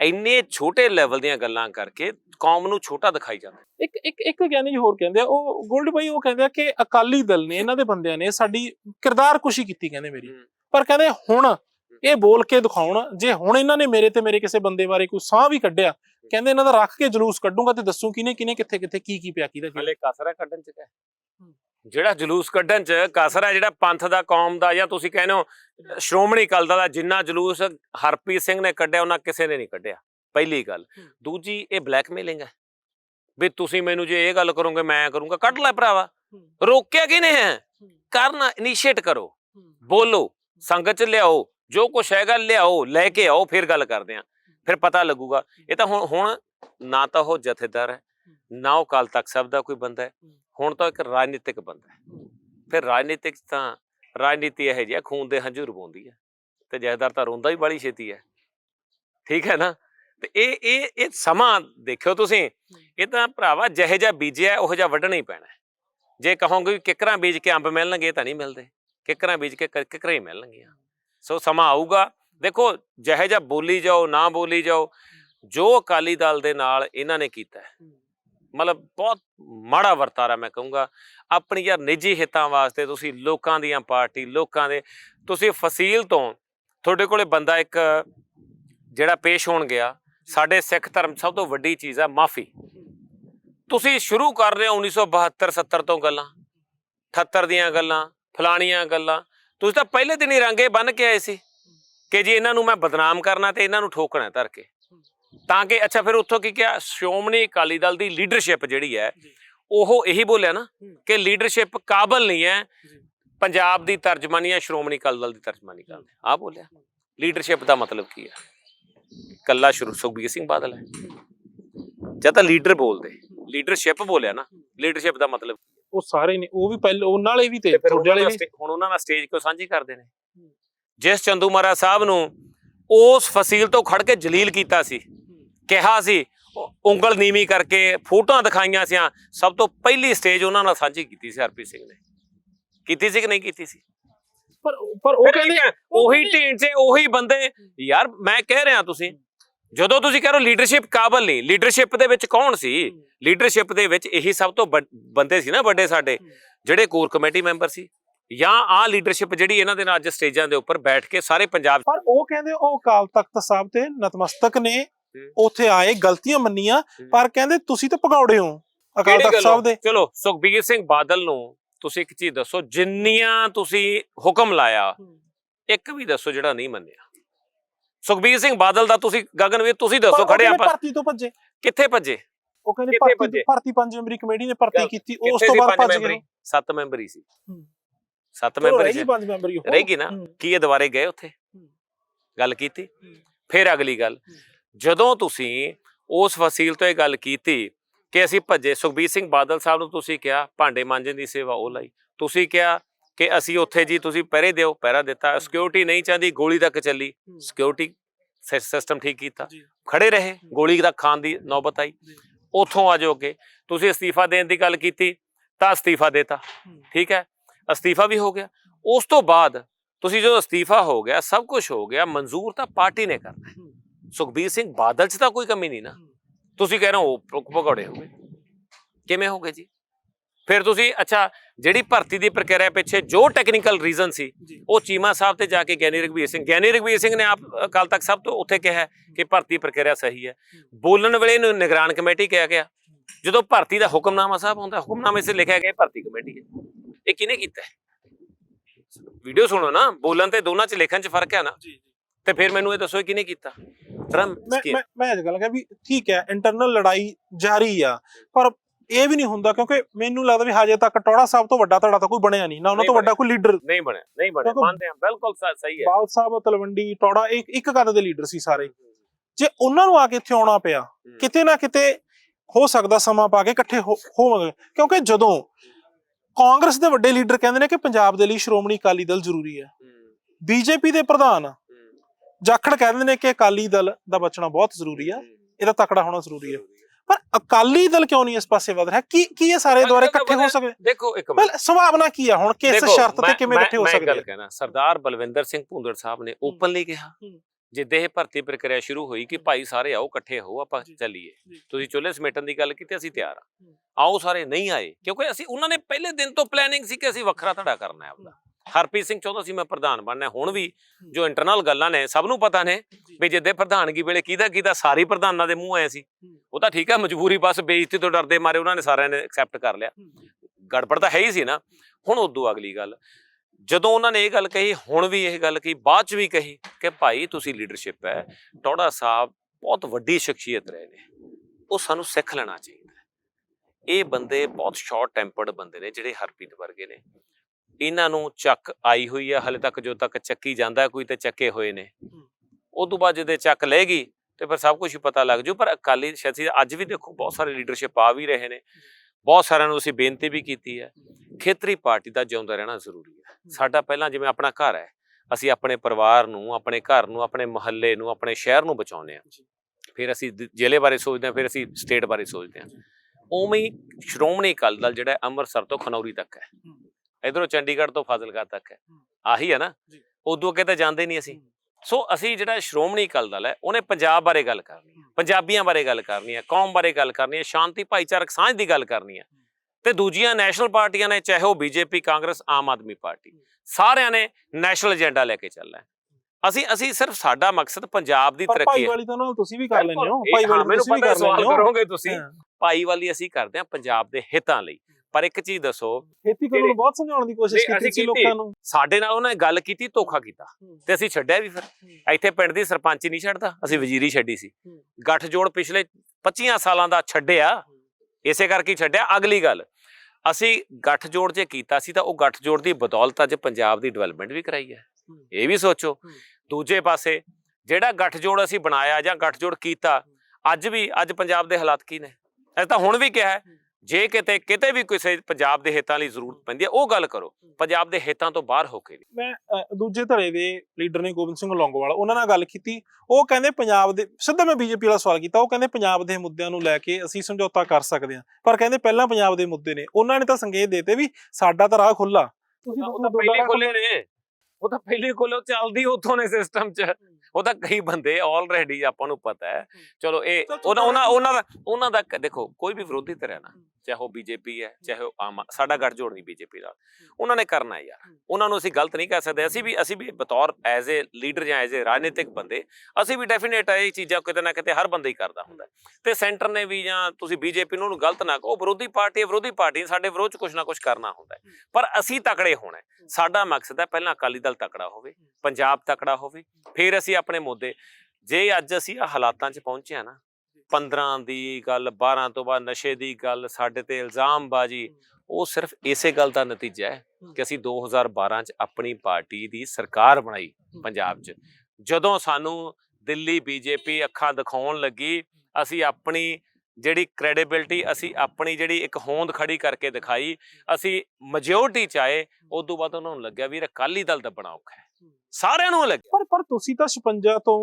Speaker 1: ਇੰਨੇ ਛੋਟੇ ਲੈਵਲ ਦੀਆਂ ਗੱਲਾਂ ਕਰਕੇ ਕੌਮ ਨੂੰ ਛੋਟਾ ਦਿਖਾਈ ਜਾਂਦਾ।
Speaker 2: ਇੱਕ ਇੱਕ ਇੱਕ ਗਿਆਨੀ ਜੀ ਹੋਰ ਕਹਿੰਦੇ ਆ ਉਹ ਗੋਲਡ ਬਾਈ ਉਹ ਕਹਿੰਦੇ ਆ ਕਿ ਅਕਾਲੀ ਦਲ ਨੇ ਇਹਨਾਂ ਦੇ ਬੰਦਿਆਂ ਨੇ ਸਾਡੀ ਕਿਰਦਾਰ ਕੁਸ਼ੀ ਕੀਤੀ ਕਹਿੰਦੇ ਮੇਰੀ। ਪਰ ਕਹਿੰਦੇ ਹੁਣ ਇਹ ਬੋਲ ਕੇ ਦਿਖਾਉਣ ਜੇ ਹੁਣ ਇਹਨਾਂ ਨੇ ਮੇਰੇ ਤੇ ਮੇਰੇ ਕਿਸੇ ਬੰਦੇ ਬਾਰੇ ਕੋਈ ਸਾਹ ਵੀ ਕੱਢਿਆ ਕਹਿੰਦੇ ਇਹਨਾਂ ਦਾ ਰੱਖ ਕੇ ਜਲੂਸ ਕੱਢੂਗਾ ਤੇ ਦੱਸੂ ਕਿਨੇ ਕਿਨੇ ਕਿੱਥੇ ਕਿੱਥੇ ਕੀ ਕੀ ਪਿਆ ਕਿਹਦਾ
Speaker 1: ਹਲੇ ਕਸਰਾ ਕੱਢਣ ਚ। ਜਿਹੜਾ ਜਲੂਸ ਕੱਢਣ ਚ ਕਸਰਾ ਜਿਹੜਾ ਪੰਥ ਦਾ ਕੌਮ ਦਾ ਜਾਂ ਤੁਸੀਂ ਕਹਿੰਦੇ ਹੋ ਸ਼੍ਰੋਮਣੀ ਅਕਾਲੀ ਦਲ ਦਾ ਜਿੰਨਾ ਜਲੂਸ ਹਰਪ੍ਰੀਤ ਸਿੰਘ ਨੇ ਕੱਢਿਆ ਉਹਨਾਂ ਕਿਸੇ ਨੇ ਨਹੀਂ ਕੱਢਿਆ। ਪਹਿਲੀ ਗੱਲ। ਦੂਜੀ ਇਹ ਬਲੈਕਮੇਲਿੰਗ ਹੈ। ਵੀ ਤੁਸੀਂ ਮੈਨੂੰ ਜੇ ਇਹ ਗੱਲ ਕਰੋਗੇ ਮੈਂ ਕਰੂੰਗਾ। ਕੱਢ ਲੈ ਭਰਾਵਾ। ਰੋਕਿਆ ਕਿਨੇ ਹੈ? ਕਰਨਾ ਇਨੀਸ਼ੀਏਟ ਕਰੋ। ਬੋਲੋ ਸੰਗਤ ਚ ਲਿਆਓ। ਜੋ ਕੁਛ ਹੈਗਾ ਲਿਆਓ ਲੈ ਕੇ ਆਓ ਫਿਰ ਗੱਲ ਕਰਦੇ ਆਂ ਫਿਰ ਪਤਾ ਲੱਗੂਗਾ। ਇਹ ਤਾਂ ਹੁਣ ਹੁਣ ਨਾ ਤਾਂ ਉਹ ਜਥੇਦਾਰ ਹੈ ਨਾ ਉਹ ਕਾਲ ਤਖਤ ਸਾਹਿਬ ਦਾ ਕੋਈ ਬੰਦਾ ਹੈ। ਹੁਣ ਤਾਂ ਇੱਕ ਰਾਜਨੀਤਿਕ ਬੰਦਾ ਹੈ। ਫਿਰ ਰਾਜਨੀਤਿਕ ਤਾਂ ਰਾਜਨੀਤੀ ਇਹ ਜਿਹੀ ਖੂਨ ਦੇ ਹੰਝੂ ਰਵਾਉਂਦੀ ਹੈ। ਤੇ ਜਥੇਦਾਰ ਤਾਂ ਰੋਂਦਾ ਹੀ ਬੜੀ ਛੇਤੀ ਹੈ। ਠੀਕ ਹੈ ਨਾ? ਤੇ ਇਹ ਇਹ ਇਹ ਸਮਾਂ ਦੇਖਿਓ ਤੁਸੀਂ ਇਹ ਤਾਂ ਭਰਾਵਾ ਜਿਹੇ ਜਿਹਾ ਬੀਜਿਆ ਉਹ ਜਿਹਾ ਵੱਢਣਾ ਹੀ ਪੈਣਾ। ਜੇ ਕਹੋਗੇ ਕਿਕਰਾਂ ਬੀਜ ਕੇ ਅੰਬ ਮਿਲਣਗੇ ਤਾਂ ਨਹੀਂ ਮਿਲਦੇ। ਕਿਕਰਾਂ ਬੀਜ ਕੇ ਕਿਕਰਾਂ ਹੀ ਮਿਲਣਗੀਆਂ। ਸੋ ਸਮਾਂ ਆਊਗਾ। ਦੇਖੋ ਜਿਹੇ ਜਿਹਾ ਬੋਲੀ ਜਾਓ ਨਾ ਬੋਲੀ ਜਾਓ ਜੋ ਅਕਾਲੀ ਦਲ ਦੇ ਨਾਲ ਇਹਨਾਂ ਨੇ ਕੀਤਾ ਮਤਲਬ ਬਹੁਤ ਮਾੜਾ ਵਰਤਾਰਾ ਮੈਂ ਕਹੂੰਗਾ। ਆਪਣੀ ਯਾਰ ਨਿੱਜੀ ਹਿੱਤਾਂ ਵਾਸਤੇ ਤੁਸੀਂ ਲੋਕਾਂ ਦੀਆਂ ਪਾਰਟੀ ਲੋਕਾਂ ਦੇ ਤੁਸੀਂ ਫਸੀਲ ਤੋਂ ਤੁਹਾਡੇ ਕੋਲੇ ਬੰਦਾ ਇੱਕ ਜਿਹੜਾ ਪੇਸ਼ ਹੋਣ ਗਿਆ ਸਾਡੇ ਸਿੱਖ ਧਰਮ ਸਭ ਤੋਂ ਵੱਡੀ ਚੀਜ਼ ਹੈ ਮਾਫੀ। ਤੁਸੀਂ ਸ਼ੁਰੂ ਕਰ ਰਹੇ ਹੋ 1972 70 ਤੋਂ ਗੱਲਾਂ 78 ਦੀਆਂ ਗੱਲਾਂ ਫਲਾਣੀਆਂ ਗੱਲਾਂ। ਤੁਸੀਂ ਤਾਂ ਪਹਿਲੇ ਦਿਨ ਹੀ ਰੰਗੇ ਬੰਨ ਕੇ ਆਏ ਸੀ ਕਿ ਜੀ ਇਹਨਾਂ ਨੂੰ ਮੈਂ ਬਦਨਾਮ ਕਰਨਾ ਤੇ ਇਹਨਾਂ ਨੂੰ ਠੋਕਣਾ ਧਰ ਕੇ। ਤਾਂ ਕਿ ਅੱਛਾ ਫਿਰ ਉੱਥੋਂ ਕੀ ਕਿਹਾ? ਸ਼੍ਰੋਮਣੀ ਅਕਾਲੀ ਦਲ ਦੀ ਲੀਡਰਸ਼ਿਪ ਜਿਹੜੀ ਹੈ। ਉਹ ਇਹੀ ਬੋਲਿਆ ਨਾ। ਕਿ ਲੀਡਰਸ਼ਿਪ ਕਾਬਲ ਨਹੀਂ ਹੈ। ਪੰਜਾਬ ਦੀ ਤਰਜਮਾਨੀ ਹੈ ਸ਼੍ਰੋਮਣੀ ਅਕਾਲੀ ਦਲ ਦੀ ਤਰਜਮਾਨੀ ਕਰਦੇ ਆ ਬੋਲਿਆ। ਲੀਡਰਸ਼ਿਪ ਦਾ ਮਤਲਬ ਕੀ ਹੈ? ਕੱਲਾ ਸ਼ੁਰੂ ਸੁਖਬੀਰ ਸਿੰਘ ਬਾਦਲ ਹੈ। ਜਾਂ ਤਾਂ ਲੀਡਰ ਬੋਲਦੇ। ਲੀਡਰਸ਼ਿਪ ਬੋਲਿਆ ਨਾ। ਲੀਡਰਸ਼ਿਪ ਦਾ ਮਤਲਬ
Speaker 2: ਉਹ ਸਾਰੇ ਨੇ ਉਹ ਵੀ ਪਹਿਲੇ ਉਹਨਾਂ ਵਾਲੇ ਵੀ ਤੇ ਤੁਹਾਡੇ ਵਾਲੇ ਵੀ।
Speaker 1: ਹੁਣ ਉਹਨਾਂ ਨਾਲ ਸਟੇਜ ਕਿਉਂ ਸਾਂਝੀ ਕਰਦੇ ਨੇ? ਜਿਸ ਚੰਦੂ ਮਹਾਰਾਜ ਸਾਹਿਬ ਨੂੰ ਉਸ ਫਸੀਲ ਤੋਂ ਖੜ ਕੇ ਜਲੀਲ ਕੀਤਾ ਸੀ ਕਿਹਾ ਸੀ ਉਂਗਲ ਨੀਵੀਂ ਕਰਕੇ ਫੋਟੋਆਂ ਦਿਖਾਈਆਂ ਸੀ ਸਭ ਤੋਂ ਪਹਿਲੀ ਸਟੇਜ ਉਹਨਾਂ ਨਾਲ ਸਾਂਝੀ ਕੀਤੀ ਸੀ ਹਰਪ੍ਰੀਤ ਸਿੰਘ ਨੇ। ਕੀਤੀ ਸੀ ਕਿ ਨਹੀਂ ਕੀਤੀ ਸੀ?
Speaker 2: ਪਰ ਪਰ ਉਹ ਕਹਿੰਦੇ
Speaker 1: ਉਹੀ ਢੀਂਡ 'ਚ ਉਹੀ ਬੰਦੇ ਯਾਰ ਮੈਂ ਕਹਿ ਰਿਹਾ ਤੁਸੀਂ ਜਦੋਂ ਤੁਸੀਂ ਕਹਿ ਰਹੇ ਲੀਡਰਸ਼ਿਪ ਕਾਬਲ ਨਹੀਂ ਲੀਡਰਸ਼ਿਪ ਦੇ ਵਿੱਚ ਕੌਣ ਸੀ? ਲੀਡਰਸ਼ਿਪ ਦੇ ਵਿੱਚ ਇਹੀ ਸਭ ਤੋਂ ਬੰਦੇ ਸੀ ਨਾ ਵੱਡੇ ਸਾਡੇ ਜਿਹੜੇ ਕੋਰ ਕਮੇਟੀ ਮੈਂਬਰ ਸੀ। ਜਾਂ ਆ ਲੀਡਰਸ਼ਿਪ ਜਿਹੜੀ ਇਹਨਾਂ ਦੇ ਨਾਲ ਅੱਜ ਸਟੇਜਾਂ ਦੇ ਉੱਪਰ ਬੈਠ ਕੇ ਸਾਰੇ ਪੰਜਾਬ
Speaker 2: ਪਰ ਉਹ ਕਹਿੰਦੇ ਉਹ ਅਕਾਲ ਤਖਤ ਸਾਹਿਬ ਤੇ ਨਤਮਸਤਕ ਨੇ ਉੱਥੇ ਆਏ ਗਲਤੀਆਂ ਮੰਨੀਆਂ ਪਰ ਕਹਿੰਦੇ ਤੁਸੀਂ ਤਾਂ ਭਗੌੜੇ ਹੋ ਅਕਾਲ ਤਖਤ? ਸਾਹਿਬ ਦੇ।
Speaker 1: ਚਲੋ ਸੁਖਬੀਰ ਸਿੰਘ ਬਾਦਲ ਨੂੰ ਤੁਸੀਂ ਇੱਕ ਚੀਜ਼ ਦੱਸੋ ਜਿੰਨੀਆਂ ਤੁਸੀਂ ਹੁਕਮ ਲਾਇਆ ਇੱਕ ਵੀ ਦੱਸੋ ਜਿਹੜਾ ਨਹੀਂ ਮੰਨਿਆ। ਸੁਖਬੀਰ ਸਿੰਘ ਬਾਦਲ ਦਾ ਤੁਸੀਂ ਗਗਨਵੀਰ ਤੁਸੀਂ ਦੱਸੋ ਖੜੇ ਆਪਾਂ।
Speaker 2: ਭਰਤੀ ਤੋਂ ਭੱਜੇ।
Speaker 1: ਕਿੱਥੇ ਭੱਜੇ?
Speaker 2: ਉਹ ਕਹਿੰਦੇ ਭਰਤੀ? ਭਰਤੀ ਪੰਜ ਮੈਂਬਰੀ ਕਮੇਟੀ ਨੇ ਭਰਤੀ ਕੀਤੀ ਉਸ ਤੋਂ ਬਾਅਦ ਭੱਜ ਗਏ
Speaker 1: ਸੱਤ ਮੈਂਬਰੀ ਸੀ। ਸੱਤ ਮੈਂਬਰੀ ਸੀ।
Speaker 2: ਪੰਜ ਮੈਂਬਰੀ ਉਹ।
Speaker 1: ਰਹੇਗੀ ਨਾ। ਕੀ ਇਹ ਦੁਬਾਰੇ ਗਏ ਉੱਥੇ। ਗੱਲ ਕੀਤੀ। ਫਿਰ ਅਗਲੀ ਗੱਲ। ਜਦੋਂ ਤੁਸੀਂ ਉਸ ਵਸੀਲ ਤੋਂ ਇਹ ਗੱਲ ਕੀਤੀ ਕਿ ਅਸੀਂ ਭੱਜੇ। ਸੁਖਬੀਰ ਸਿੰਘ ਬਾਦਲ ਸਾਹਿਬ ਨੂੰ ਤੁਸੀਂ ਕਿਹਾ ਭਾਂਡੇ ਮਾਂਜਣ ਦੀ ਸੇਵਾ ਉਹ ਲਈ। ਤੁਸੀਂ ਕਿਹਾ ਕਿ ਅਸੀਂ ਉੱਥੇ ਜੀ ਤੁਸੀਂ ਪਹਿਰੇ ਦਿਓ ਪਹਿਰਾ ਦਿੱਤਾ। ਸਿਕਿਉਰਿਟੀ ਨਹੀਂ ਚਾਹਦੀ ਗੋਲੀ ਤੱਕ ਚੱਲੀ। ਸਿਕਿਉਰਿਟੀ ਸਿਸਟਮ ਠੀਕ ਕੀਤਾ। ਖੜੇ ਰਹੇ। ਗੋਲੀ ਦਾ ਖਾਨ ਦੀ ਨੌਬਤ ਆਈ। ਉਥੋਂ ਆ ਜਾਓਗੇ ਤੁਸੀਂ ਅਸਤੀਫਾ ਦੇਣ ਦੀ ਗੱਲ ਕੀਤੀ ਤਾਂ ਅਸਤੀਫਾ ਦੇਤਾ। ਠੀਕ ਹੈ? ਅਸਤੀਫਾ ਵੀ ਹੋ ਗਿਆ। ਉਸ ਤੋਂ ਬਾਅਦ ਤੁਸੀਂ ਜੋ ਅਸਤੀਫਾ ਹੋ ਗਿਆ ਸਭ ਕੁਝ ਹੋ ਗਿਆ ਮਨਜ਼ੂਰ ਤਾਂ ਪਾਰਟੀ ਨੇ ਕਰਨਾ। ਹੈ। ਸੁਖਬੀਰ ਸਿੰਘ ਬਾਦਲ 'ਚ ਤਾਂ ਕੋਈ ਕਮੀ ਨਹੀਂ ਨਾ। ਤੁਸੀਂ ਕਹਿ ਰਹੇ ਹੋ ਭਗੌੜੇ ਹੋ ਗਏ। ਕਿਵੇਂ ਹੋ ਗਏ ਜੀ? ਫਿਰ ਤੁਸੀਂ ਅੱਛਾ ਜਿਹੜੀ ਭਰਤੀ ਦੀ ਪ੍ਰਕਿਰਿਆ ਪਿੱਛੇ ਜੋ ਟੈਕਨੀਕਲ ਰੀਜ਼ਨ ਸੀ ਉਹ ਚੀਮਾ ਸਾਹਿਬ ਤੇ ਜਾ ਕੇ ਗਿਆਨੀ ਰਘਵੀਰ ਸਿੰਘ ਗਿਆਨੀ ਰਘਵੀਰ ਸਿੰਘ ਨੇ ਆਪ ਕੱਲ ਤੱਕ ਸਭ ਤੋਂ ਉੱਥੇ ਕਿਹਾ ਕਿ ਭਰਤੀ ਪ੍ਰਕਿਰਿਆ ਸਹੀ ਹੈ। ਬੋਲਣ ਵੇਲੇ ਇਹਨੂੰ ਨਿਗਰਾਨ ਕਮੇਟੀ ਕਿਹਾ ਗਿਆ। ਜਦੋਂ ਭਰਤੀ ਦਾ ਹੁਕਮਨਾਮਾ ਸਾਹਿਬ ਆਉਂਦਾ ਹੁਕਮਨਾਮੇ 'ਚ ਲਿਖਿਆ ਗਿਆ ਭਰਤੀ ਕਮੇਟੀ ਹੈ। ਇਹ ਕਿਹਨੇ ਕੀਤਾ ਵੀਡੀਓ ਸੁਣੋ ਨਾ ਬੋਲਣ ਤੇ ਦੋਨਾਂ 'ਚ ਲਿਖਣ 'ਚ ਫ਼ਰਕ ਹੈ ਨਾ। ਤੇ ਫਿਰ ਮੈਨੂੰ ਇਹ ਦੱਸੋ ਕਿਹਨੇ ਕੀਤਾ? ਡਰਮ
Speaker 2: ਮੈਂ ਮੈਂ ਇਹ ਗੱਲ ਕਹਾਂ ਵੀ ਠੀਕ ਹੈ ਇੰਟਰਨਲ ਲੜਾਈ ਜਾਰੀ ਆ ਪਰ ਇਹ ਵੀ ਨਹੀਂ ਹੁੰਦਾ ਕਿਉਂਕਿ ਮੈਨੂੰ ਲੱਗਦਾ ਵੀ ਹਜੇ ਤੱਕ ਟੋੜਾ ਸਾਹਿਬ ਤੋਂ ਵੱਡਾ ਧੜਾ ਤਾਂ ਕੋਈ ਬਣਿਆ ਨਹੀਂ ਨਾ ਉਹਨਾਂ ਤੋਂ ਵੱਡਾ ਕੋਈ ਲੀਡਰ
Speaker 1: ਨਹੀਂ ਬਣਿਆ ਨਹੀਂ ਬਣਿਆ ਮੰਨਦੇ ਹਾਂ ਬਿਲਕੁਲ ਸਹੀ ਹੈ।
Speaker 2: ਬਾਲ ਸਾਹਿਬ ਤਲਵੰਡੀ ਟੋੜਾ ਇੱਕ ਇੱਕ ਕੱਦ ਦੇ ਲੀਡਰ ਸੀ ਸਾਰੇ। ਜੇ ਉਹਨਾਂ ਨੂੰ ਆ ਕੇ ਇੱਥੇ ਆਉਣਾ ਪਿਆ ਕਿਤੇ ਨਾ ਕਿਤੇ ਹੋ ਸਕਦਾ ਸਮਾਂ ਪਾ ਕੇ ਇਕੱਠੇ ਹੋਵਾਂਗੇ। ਕਿਉਂਕਿ ਜਦੋਂ ਕਾਂਗਰਸ ਦੇ ਵੱਡੇ ਲੀਡਰ ਕਹਿੰਦੇ ਨੇ ਕਿ ਪੰਜਾਬ ਦੇ ਲਈ ਸ਼੍ਰੋਮਣੀ ਅਕਾਲੀ ਦਲ ਜ਼ਰੂਰੀ ਹੈ। ਬੀਜੇਪੀ ਦੇ ਪ੍ਰਧਾਨ ਜਾਖੜ ਕਹਿੰਦੇ ਨੇ ਕਿ ਅਕਾਲੀ ਦਲ ਦਾ ਬਚਣਾ ਬਹੁਤ ਜ਼ਰੂਰੀ ਆ ਇਹਦਾ ਤਕੜਾ ਹੋਣਾ ਜ਼ਰੂਰੀ ਹੈ ਪਰ ਅਕਾਲੀ ਦਲ ਕਿਉਂ ਨਹੀਂ ਇਸ ਪਾਸੇ ਵਧ ਰਿਹਾ ਕੀ ਕੀ ਇਹ ਸਾਰੇ ਦੁਆਰੇ ਇਕੱਠੇ ਹੋ ਸਕਦੇ
Speaker 1: ਦੇਖੋ ਇੱਕ
Speaker 2: ਮਤਲਬ ਸੰਭਾਵਨਾ ਕੀ ਆ ਹੁਣ ਕਿਸ ਸ਼ਰਤ ਤੇ ਕਿਵੇਂ ਇਕੱਠੇ ਹੋ
Speaker 1: ਮੈਂ
Speaker 2: ਸਕਦੇ
Speaker 1: ਗੱਲ
Speaker 2: ਆ?
Speaker 1: ਕਹਿਣਾ ਸਰਦਾਰ ਬਲਵਿੰਦਰ ਸਿੰਘ ਭੁੰਦੜ ਸਾਹਿਬ ਨੇ ਓਪਨਲੀ ਕਿਹਾ। ਜਿੱਦੇ ਇਹ ਭਰਤੀ ਪ੍ਰਕਿਰਿਆ ਸ਼ੁਰੂ ਹੋਈ ਕਿ ਭਾਈ ਸਾਰੇ ਆਓ ਇਕੱਠੇ ਹੋ ਆਪਾਂ। ਚੱਲੀਏ। ਤੁਸੀਂ ਚੁੱਲ੍ਹੇ ਸਮੇਟਣ ਦੀ ਗੱਲ ਕੀਤੀ ਅਸੀਂ ਤਿਆਰ ਆ। ਆਓ ਸਾਰੇ ਨਹੀਂ ਆਏ ਕਿਉਂਕਿ ਅਸੀਂ ਉਹਨਾਂ ਨੇ ਪਹਿਲੇ ਦਿਨ ਤੋਂ ਪਲੈਨਿੰਗ ਸੀ ਕਿ ਅਸੀਂ ਵੱਖਰਾ ਧੜਾ ਕਰਨਾ ਹੈ ਆਪਦਾ ਹਰਪ੍ਰੀਤ ਸਿੰਘ ਚਾਹੁੰਦਾ ਸੀ ਮੈਂ ਪ੍ਰਧਾਨ ਬਣਨਾ। ਹੁਣ ਵੀ ਜੋ ਇੰਟਰਨਲ ਗੱਲਾਂ ਨੇ ਸਭ ਨੂੰ ਪਤਾ ਨੇ ਵੀ ਜਿੱਦੇ ਪ੍ਰਧਾਨਗੀ ਵੇਲੇ ਕਿਹਦਾ ਕਿਹਦਾ ਸਾਰੀ ਪ੍ਰਧਾਨਾਂ ਦੇ ਮੂੰਹ ਆਏ ਸੀ। ਉਹ ਤਾਂ ਠੀਕ ਹੈ ਮਜਬੂਰੀ ਬਸ ਬੇਇੱਜ਼ਤੀ ਤੋਂ ਡਰਦੇ ਮਾਰੇ ਉਹਨਾਂ ਨੇ ਸਾਰਿਆਂ ਨੇ ਐਕਸੈਪਟ ਕਰ ਲਿਆ। ਗੜਬੜ ਤਾਂ ਹੈ ਹੀ ਸੀ ਨਾ। ਹੁਣ ਉਦੋਂ ਅਗਲੀ ਗੱਲ ਜਦੋਂ ਉਹਨਾਂ ਨੇ ਇਹ ਗੱਲ ਕਹੀ ਹੁਣ ਵੀ ਇਹ ਗੱਲ ਕਹੀ ਬਾਅਦ ਚ ਵੀ ਕਹੀ ਕਿ ਭਾਈ ਤੁਸੀਂ ਲੀਡਰਸ਼ਿਪ ਹੈ ਟੋੜਾ ਸਾਹਿਬ ਬਹੁਤ ਵੱਡੀ ਸ਼ਖਸੀਅਤ ਰਹੇ ਨੇ। ਉਹ ਸਾਨੂੰ ਸਿੱਖ ਲੈਣਾ ਚਾਹੀਦਾ। ਇਹ ਬੰਦੇ ਬਹੁਤ ਸ਼ਾਰਟ ਟੈਂਪਰਡ ਬੰਦੇ ਨੇ ਜਿਹੜੇ ਹਰਪ੍ਰੀਤ ਵਰਗੇ ਨੇ। ਇਹਨਾਂ ਨੂੰ ਚੱਕ ਆਈ ਹੋਈ ਹੈ ਹਲੇ ਤੱਕ ਜੋ ਤੱਕ ਚੱਕੀ ਜਾਂਦਾ ਕੋਈ ਤੇ ਚੱਕੇ ਹੋਏ ਨੇ। ਉਸ ਤੋਂ ਬਾਅਦ ਜਦੋਂ ਚੱਕ ਲਏਗੀ ਤੇ ਫਿਰ ਸਭ ਕੁਝ ਹੀ ਪਤਾ ਲੱਗ ਜੂ ਪਰ ਅਕਾਲੀ ਸ਼ਖਸੀ ਅੱਜ ਵੀ ਦੇਖੋ ਬਹੁਤ ਸਾਰੇ ਲੀਡਰਸ਼ਿਪ ਆ ਵੀ ਰਹੇ ਨੇ। ਬਹੁਤ ਸਾਰਿਆਂ ਨੂੰ ਅਸੀਂ ਬੇਨਤੀ ਵੀ ਕੀਤੀ ਹੈ ਖੇਤਰੀ ਪਾਰਟੀ ਦਾ ਜਿਉਂਦਾ ਰਹਿਣਾ ਜ਼ਰੂਰੀ ਹੈ। ਸਾਡਾ ਪਹਿਲਾਂ ਜਿਵੇਂ ਆਪਣਾ ਘਰ ਹੈ ਅਸੀਂ ਆਪਣੇ ਪਰਿਵਾਰ ਨੂੰ ਆਪਣੇ ਘਰ ਨੂੰ ਆਪਣੇ ਮੁਹੱਲੇ ਨੂੰ ਆਪਣੇ ਸ਼ਹਿਰ ਨੂੰ ਬਚਾਉਂਦੇ ਹਾਂ।
Speaker 2: ਜੀ।
Speaker 1: ਫਿਰ ਅਸੀਂ ਜ਼ਿਲ੍ਹੇ ਬਾਰੇ ਸੋਚਦੇ ਹਾਂ ਫਿਰ ਅਸੀਂ ਸਟੇਟ ਬਾਰੇ ਸੋਚਦੇ ਹਾਂ। ਉਵੇਂ ਹੀ ਸ਼੍ਰੋਮਣੀ ਅਕਾਲੀ ਦਲ ਜਿਹੜਾ ਅੰਮ੍ਰਿਤਸਰ ਤੋਂ ਖਨੌਰੀ ਤੱਕ ਹੈ। ਇਧਰੋਂ ਚੰਡੀਗੜ੍ਹ ਤੋਂ ਫਾਜ਼ਿਲਕਾ ਤੱਕ ਹੈ। ਆਹੀ ਹੈ ਨਾ। ਉਦੋਂ ਅੱਗੇ ਤਾਂ ਜਾਂਦੇ ਨਹੀਂ ਅਸੀਂ। ਸੋ ਅਸੀਂ ਜਿਹੜਾ ਸ਼੍ਰੋਮਣੀ ਅਕਾਲੀ ਦਲ ਹੈ ਉਹਨੇ ਪੰਜਾਬ ਬਾਰੇ ਗੱਲ ਕਰਨੀ ਹੈ ਪੰਜਾਬੀਆਂ ਬਾਰੇ ਗੱਲ ਕਰਨੀ ਹੈ ਕੌਮ ਬਾਰੇ ਗੱਲ ਕਰਨੀ ਹੈ ਸ਼ਾਂਤੀ ਭਾਈਚਾਰਕ ਸਾਂਝ ਦੀ ਗੱਲ ਕਰਨੀ ਹੈ। ਤੇ ਦੂਜੀਆਂ ਨੈਸ਼ਨਲ ਪਾਰਟੀਆਂ ਨੇ ਚਾਹੇ ਉਹ ਬੀਜੇਪੀ ਕਾਂਗਰਸ ਆਮ ਆਦਮੀ ਪਾਰਟੀ ਸਾਰਿਆਂ ਨੇ ਨੈਸ਼ਨਲ ਏਜੰਡਾ ਲੈ ਕੇ ਚੱਲਣਾ ਅਸੀਂ ਅਸੀਂ ਸਿਰਫ ਸਾਡਾ ਮਕਸਦ ਪੰਜਾਬ ਦੀ ਤਰੱਕੀ ਹੈ।
Speaker 2: ਭਾਈਵਾਲੀ ਤਾਂ ਨਾਲ ਤੁਸੀਂ ਵੀ ਕਰ ਲੈਂਦੇ ਹੋ ਭਾਈਵਾਲੀ ਤੁਸੀਂ ਵੀ ਕਰ ਲੈਂਦੇ ਹੋ।
Speaker 1: ਕਰੋਗੇ ਤੁਸੀਂ। ਭਾਈਵਾਲੀ ਅਸੀਂ ਕਰਦੇ ਹਾਂ ਪੰਜਾਬ ਦੇ ਹਿੱਤਾਂ ਲਈ। ਪਰ ਇੱਕ ਚੀਜ਼ ਦੱਸੋ
Speaker 2: ਖੇਤੀ ਕਾਨੂੰਨ ਬਹੁਤ ਸਮਝਾਉਣ ਦੀ ਕੋਸ਼ਿਸ਼ ਕੀਤੀ
Speaker 1: ਅਸੀਂ
Speaker 2: ਸੀ। ਲੋਕਾਂ ਨੂੰ।
Speaker 1: ਸਾਡੇ ਨਾਲ ਉਹਨਾਂ ਨੇ ਗੱਲ ਕੀਤੀ ਧੋਖਾ ਕੀਤਾ। ਤੇ ਅਸੀਂ ਛੱਡਿਆ ਵੀ ਫਿਰ। ਇੱਥੇ ਪਿੰਡ ਦੀ ਸਰਪੰਚ ਨਹੀਂ ਛੱਡਦਾ ਅਸੀਂ ਵਜ਼ੀਰੀ ਛੱਡੀ ਸੀ।
Speaker 2: ਹੂੰ।
Speaker 1: ਗੱਠਜੋੜ ਪਿਛਲੇ 25 ਸਾਲਾਂ ਦਾ ਛੱਡਿਆ ਇਸੇ ਕਰਕੇ ਛੱਡਿਆ। ਅਗਲੀ ਗੱਲ ਅਸੀਂ ਗੱਠਜੋੜ ਜੇ ਕੀਤਾ ਸੀ ਤਾਂ ਉਹ ਗੱਠਜੋੜ ਦੀ ਬਦੌਲਤ ਅੱਜ ਪੰਜਾਬ ਦੀ ਡਿਵੈਲਪਮੈਂਟ ਵੀ ਕਰਾਈ ਹੈ। ਇਹ ਵੀ ਸੋਚੋ। ਦੂਜੇ ਪਾਸੇ ਜਿਹੜਾ ਗੱਠਜੋੜ ਅਸੀਂ ਬਣਾਇਆ ਜਾਂ ਗੱਠਜੋੜ ਕੀਤਾ ਅੱਜ ਵੀ ਅੱਜ ਪੰਜਾਬ ਦੇ ਹਾਲਾਤ ਕੀ ਨੇ? ਇਹ ਤਾਂ ਹੁਣ ਵੀ ਕਿਹਾ ਹੈ। ਜੇ ਕਿਤੇ ਕਿਤੇ ਵੀ ਕਿਸੇ ਪੰਜਾਬ ਦੇ ਹਿੱਤਾਂ ਲਈ ਜ਼ਰੂਰਤ ਪੈਂਦੀ ਹੈ ਉਹ ਗੱਲ ਕਰੋ। ਪੰਜਾਬ ਦੇ ਹਿੱਤਾਂ ਤੋਂ ਬਾਹਰ ਹੋ ਕੇ।
Speaker 2: ਮੈਂ ਦੂਜੇ ਧੜੇ ਦੇ ਲੀਡਰ ਨੇ ਗੋਬਿੰਦ ਸਿੰਘ ਲੌਂਗੋਵਾਲ ਉਹਨਾਂ ਨਾਲ ਗੱਲ ਕੀਤੀ। ਉਹ ਕਹਿੰਦੇ ਪੰਜਾਬ ਦੇ ਸਿੱਧਾ ਮੈਂ ਬੀਜੇਪੀ ਵਾਲਾ ਸਵਾਲ ਕੀਤਾ। ਉਹ ਕਹਿੰਦੇ ਪੰਜਾਬ ਦੇ ਮੁੱਦਿਆਂ ਨੂੰ ਲੈ ਕੇ ਅਸੀਂ ਸਮਝੌਤਾ ਕਰ ਸਕਦੇ ਹਾਂ। ਪਰ ਕਹਿੰਦੇ ਪਹਿਲਾਂ ਪੰਜਾਬ ਦੇ ਮੁੱਦੇ ਨੇ। ਉਹਨਾਂ ਨੇ ਤਾਂ ਸੰਕੇਤ ਦੇਤੇ ਵੀ ਸਾਡਾ ਤਾਂ ਰਾਹ ਖੁੱਲਾ ਤੁਸੀਂ
Speaker 1: ਉਹ ਤਾਂ ਪਹਿਲੇ ਖੋਲੇ ਨੇ। ਉਹ ਤਾਂ ਪਹਿਲੇ ਖੋਲੇ ਚੱਲਦੀ ਉੱਥੋਂ ਨੇ ਸਿਸਟਮ 'ਚ। ਉਹ ਤਾਂ ਕਈ ਬੰਦੇ ਆਲਰੇਡੀ ਆਪਾਂ ਨੂੰ ਪਤਾ ਹੈ। ਚਲੋ ਇਹ ਉਹਨਾਂ ਉਹਨਾਂ ਉਹਨਾਂ ਦਾ ਉਹਨਾਂ ਦਾ ਕ- ਦੇਖੋ ਕੋਈ ਵੀ ਵਿਰੋਧੀ ਧਿਰ ਹੈ ਨਾ ਚਾਹੇ ਉਹ ਬੀਜੇਪੀ ਹੈ ਚਾਹੇ ਉਹ ਆਮ ਸਾਡਾ ਗੱਠਜੋੜ ਨਹੀਂ ਬੀਜੇਪੀ ਨਾਲ। ਉਹਨਾਂ ਨੇ ਕਰਨਾ ਹੈ ਯਾਰ। ਉਹਨਾਂ ਨੂੰ ਅਸੀਂ ਗਲਤ ਨਹੀਂ ਕਹਿ ਸਕਦੇ। ਅਸੀਂ ਵੀ ਅਸੀਂ ਵੀ ਬਤੌਰ ਐਜ਼ ਅ ਲੀਡਰ ਜਾਂ ਐਜ਼ ਅ ਰਾਜਨੀਤਿਕ ਬੰਦੇ ਅਸੀਂ ਵੀ ਡੈਫੀਨੇਟ ਇਹ ਚੀਜ਼ਾਂ ਕਿਤੇ ਨਾ ਕਿਤੇ ਹਰ ਬੰਦਾ ਹੀ ਕਰਦਾ ਹੁੰਦਾ ਹੈ। ਤੇ ਸੈਂਟਰ ਨੇ ਵੀ ਜਾਂ ਤੁਸੀਂ ਬੀਜੇਪੀ ਨੂੰ ਉਹਨੂੰ ਗਲਤ ਨਾ ਕਹੋ ਵਿਰੋਧੀ ਪਾਰਟੀ ਹੈ ਵਿਰੋਧੀ ਪਾਰਟੀ ਹੈ, ਸਾਡੇ ਵਿਰੋਧ ਚ ਕੁਝ ਨਾ ਕੁਝ ਕਰਨਾ ਹੁੰਦਾ ਹੈ। ਪਰ ਅਸੀਂ ਤਕੜੇ ਹੋਣਾ ਹੈ। ਸਾਡਾ ਮਕਸਦ ਹੈ ਪਹਿਲਾਂ ਅਕਾਲੀ ਦਲ ਤਕੜਾ ਹੋਵੇ ਪੰਜਾਬ ਤਕੜਾ ਹੋਵੇ ਫਿਰ ਅਸੀਂ ਆਪਣੇ ਮੁੱਦੇ ਜੇ ਅੱਜ ਅਸੀਂ ਆ ਹਾਲਾਤਾਂ 'ਚ ਪਹੁੰਚੇ ਆ ਨਾ 15 ਦੀ ਗੱਲ 12 ਤੋਂ ਬਾਅਦ ਨਸ਼ੇ ਦੀ ਗੱਲ ਸਾਡੇ ਤੇ ਇਲਜ਼ਾਮਬਾਜ਼ੀ ਉਹ ਸਿਰਫ ਇਸੇ ਗੱਲ ਦਾ ਨਤੀਜਾ ਹੈ ਕਿ ਅਸੀਂ 2012 ਚ ਆਪਣੀ ਪਾਰਟੀ ਦੀ ਸਰਕਾਰ ਬਣਾਈ ਪੰਜਾਬ 'ਚ। ਜਦੋਂ ਸਾਨੂੰ ਦਿੱਲੀ ਬੀਜੇਪੀ ਅੱਖਾਂ ਦਿਖਾਉਣ ਲੱਗੀ ਅਸੀਂ ਆਪਣੀ ਜਿਹੜੀ ਕ੍ਰੈਡੀਬਿਲਟੀ ਅਸੀਂ ਆਪਣੀ ਜਿਹੜੀ ਇੱਕ ਹੋਂਦ ਖੜੀ ਕਰਕੇ ਦਿਖਾਈ ਅਸੀਂ ਮੈਜੋਰਟੀ ਚ ਆਏ ਉਸ ਤੋਂ ਬਾਅਦ ਉਹਨਾਂ ਨੂੰ ਲੱਗਿਆ ਵੀ ਇਹ ਅਕਾਲੀ ਦਲ ਦੱਬਣਾ ਔਖਾ ਹੈ। ਸਾਰਿਆਂ ਨੂੰ ਲੱਗਿਆ
Speaker 2: ਪਰ ਪਰ ਤੁਸੀਂ ਤਾਂ 56 ਤੋਂ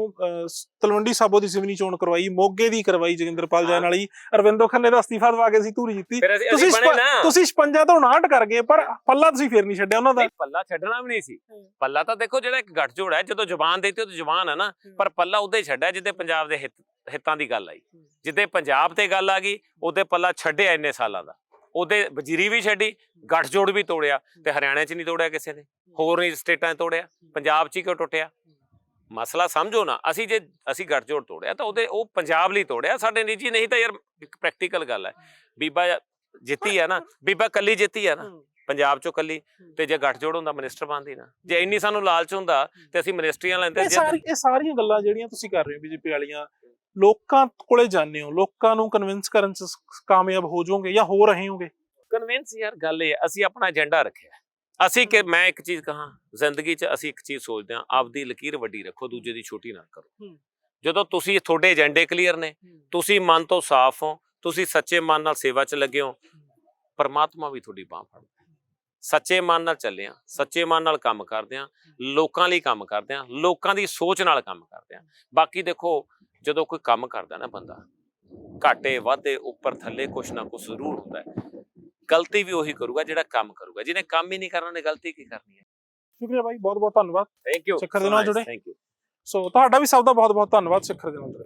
Speaker 2: ਤਲਵੰਡੀ ਸਾਬੋ ਦੀ ਜ਼ਿਮਨੀ ਚੋਣ ਕਰਵਾਈ ਮੋਗੇ ਦੀ ਕਰਵਾਈ ਜੋਗਿੰਦਰਪਾਲ ਜੈਨ। ਵਾਲੀ ਅਰਵਿੰਦੋ ਖੰਨੇ ਦਾ ਅਸਤੀਫਾ ਦਵਾ ਕੇ ਸੀ ਧੂਰੀ ਜਿੱਤੀ। ਤੁਸੀਂ ਤੁਸੀਂ 56 ਤੋਂ 59 ਕਰ ਗਏ ਪਰ ਪੱਲਾ ਤੁਸੀਂ ਫੇਰ ਨਹੀਂ ਛੱਡਿਆ ਉਹਨਾਂ ਦਾ।
Speaker 1: ਪੱਲਾ ਛੱਡਣਾ ਵੀ ਨਹੀਂ ਸੀ। ਪੱਲਾ ਤਾਂ ਦੇਖੋ ਜਿਹੜਾ ਇੱਕ ਗੱਠਜੋੜ ਹੈ ਜਦੋਂ ਜ਼ੁਬਾਨ ਦੇਤੀ ਉਹ ਤਾਂ ਜ਼ੁਬਾਨ ਹੈ ਨਾ ਪਰ ਪੱਲਾ ਉਦੋਂ ਹੀ ਛੱਡਿਆ ਜਿੱਦੇ ਪੰਜਾਬ ਦੇ ਹਿੱਤ ਹਿੱਤਾਂ ਦੀ ਗੱਲ ਆਈ। ਜਿੱਦੇ ਪੰਜਾਬ ਤੇ ਗੱਲ ਆ ਗਈ ਉਹਦੇ ਪੱਲਾ ਛੱਡਿਆ ਇੰਨੇ ਸਾਲਾਂ ਦਾ। ਉਹਦੇ ਵਜ਼ੀਰੀ ਵੀ ਛੱਡੀ ਗੱਠਜੋੜ ਵੀ ਤੋੜਿਆ ਤੇ ਹਰਿਆਣਾ 'ਚ ਨਹੀਂ ਤੋੜਿਆ ਕਿਸੇ ਨੇ। ਹੋਰ ਨਹੀਂ ਸਟੇਟਾਂ 'ਚ ਤੋੜਿਆ ਪੰਜਾਬ 'ਚ ਹੀ ਕਿਉਂ ਟੁੱਟਿਆ? ਮਸਲਾ ਸਮਝੋ ਨਾ ਅਸੀਂ ਜੇ ਅਸੀਂ ਗੱਠਜੋੜ ਤੋੜਿਆ ਤਾਂ ਉਹਦੇ ਉਹ ਪੰਜਾਬ ਲਈ ਤੋੜਿਆ ਸਾਡੇ ਨਿੱਜੀ ਨਹੀਂ ਤਾਂ ਯਾਰ ਇੱਕ ਪ੍ਰੈਕਟੀਕਲ ਗੱਲ ਹੈ। ਬੀਬਾ ਜਿੱਤੀ ਹੈ ਨਾ ਬੀਬਾ ਕੱਲੀ ਜਿੱਤੀ ਹੈ ਨਾ ਪੰਜਾਬ 'ਚੋਂ ਕੱਲੀ ਤੇ ਜੇ ਗੱਠਜੋੜ ਹੁੰਦਾ ਮਿਨਿਸਟਰ ਬਣਦੀ ਨਾ ਜੇ ਇੰਨੀ ਸਾਨੂੰ ਲਾਲਚ ਹੁੰਦਾ ਤੇ ਅਸੀਂ ਮਿਨਿਸਟਰੀਆਂ ਲੈਂਦੇ
Speaker 2: ਇਹ
Speaker 1: ਜੇ
Speaker 2: ਇਹ ਸਾਰੀਆਂ ਗੱਲਾਂ ਜਿਹੜੀਆਂ ਤੁਸੀਂ ਕਰ ਰਹੇ ਹੋ ਬੀਜੇਪੀ ਵਾਲੀਆਂ ਲੋਕਾਂ ਕੋਲੇ ਜਾਂਦੇ ਹੋ? ਲੋਕਾਂ ਨੂੰ ਕਨਵਿੰਸ ਕਰਨ ਚ ਕਾਮਯਾਬ ਹੋ ਜਾਓਗੇ ਜਾਂ ਹੋ ਰਹੇ ਹੋਗੇ?
Speaker 1: ਕਨਵਿੰਸ ਯਾਰ ਗੱਲ ਇਹ ਅਸੀਂ ਆਪਣਾ ਏਜੰਡਾ ਰੱਖਿਆ। ਅਸੀਂ ਕਿ ਮੈਂ ਇੱਕ ਚੀਜ਼ ਕਹਾਂ ਜ਼ਿੰਦਗੀ 'ਚ ਅਸੀਂ ਇੱਕ ਚੀਜ਼ ਸੋਚਦੇ ਹਾਂ ਆਪਦੀ ਲਕੀਰ ਵੱਡੀ ਰੱਖੋ ਦੂਜੇ ਦੀ ਛੋਟੀ ਨਾ ਕਰੋ। ਜਦੋਂ ਤੁਸੀਂ ਤੁਹਾਡੇ ਏਜੰਡੇ ਕਲੀਅਰ ਨੇ ਤੁਸੀਂ ਮਨ ਤੋਂ ਸਾਫ਼ ਹੋ ਤੁਸੀਂ ਸੱਚੇ ਮਨ ਨਾਲ ਸੇਵਾ 'ਚ ਲੱਗੇ ਹੋ ਪਰਮਾਤਮਾ ਵੀ ਤੁਹਾਡੀ ਬਾਹ ਫੜਦਾ। ਸੱਚੇ ਮਨ ਨਾਲ ਚੱਲਿਆ ਸੱਚੇ ਮਨ ਨਾਲ ਕੰਮ ਕਰਦੇ ਆ ਲੋਕਾਂ ਲਈ ਕੰਮ ਕਰਦੇ ਆ ਲੋਕਾਂ ਦੀ ਸੋਚ ਨਾਲ ਕੰਮ ਕਰਦੇ ਆ ਬਾਕੀ ਦੇਖੋ ਜਦੋਂ ਕੋਈ ਕੰਮ ਕਰਦਾ ਨਾ ਬੰਦਾ ਘਾਟੇ ਵਾਧੇ ਉੱਪਰ ਥੱਲੇ ਕੁਛ ਨਾ ਕੁਛ ਜ਼ਰੂਰ ਹੁੰਦਾ ਹੈ। ਗਲਤੀ ਵੀ ਉਹੀ ਕਰੂਗਾ ਜਿਹੜਾ ਕੰਮ ਕਰੂਗਾ। ਜਿਹਨੇ ਕੰਮ ਹੀ ਨਹੀਂ ਕਰਨਾ ਉਹਨੇ ਗਲਤੀ ਕੀ ਕਰਨੀ ਹੈ?
Speaker 2: ਸ਼ੁਕਰੀਆ ਬਾਈ ਬਹੁਤ ਬਹੁਤ ਧੰਨਵਾਦ।
Speaker 1: ਥੈਂਕ ਯੂ
Speaker 2: ਸਿਖਰ ਦੇ ਨਾਲ ਜੁੜੇ।
Speaker 1: ਥੈਂਕ ਯੂ
Speaker 2: ਸੋ ਤੁਹਾਡਾ ਵੀ ਸਭ ਦਾ ਬਹੁਤ ਬਹੁਤ ਧੰਨਵਾਦ ਸਿੱਖਰ ਦੇ ਨਾਲ ਜੁੜੇ।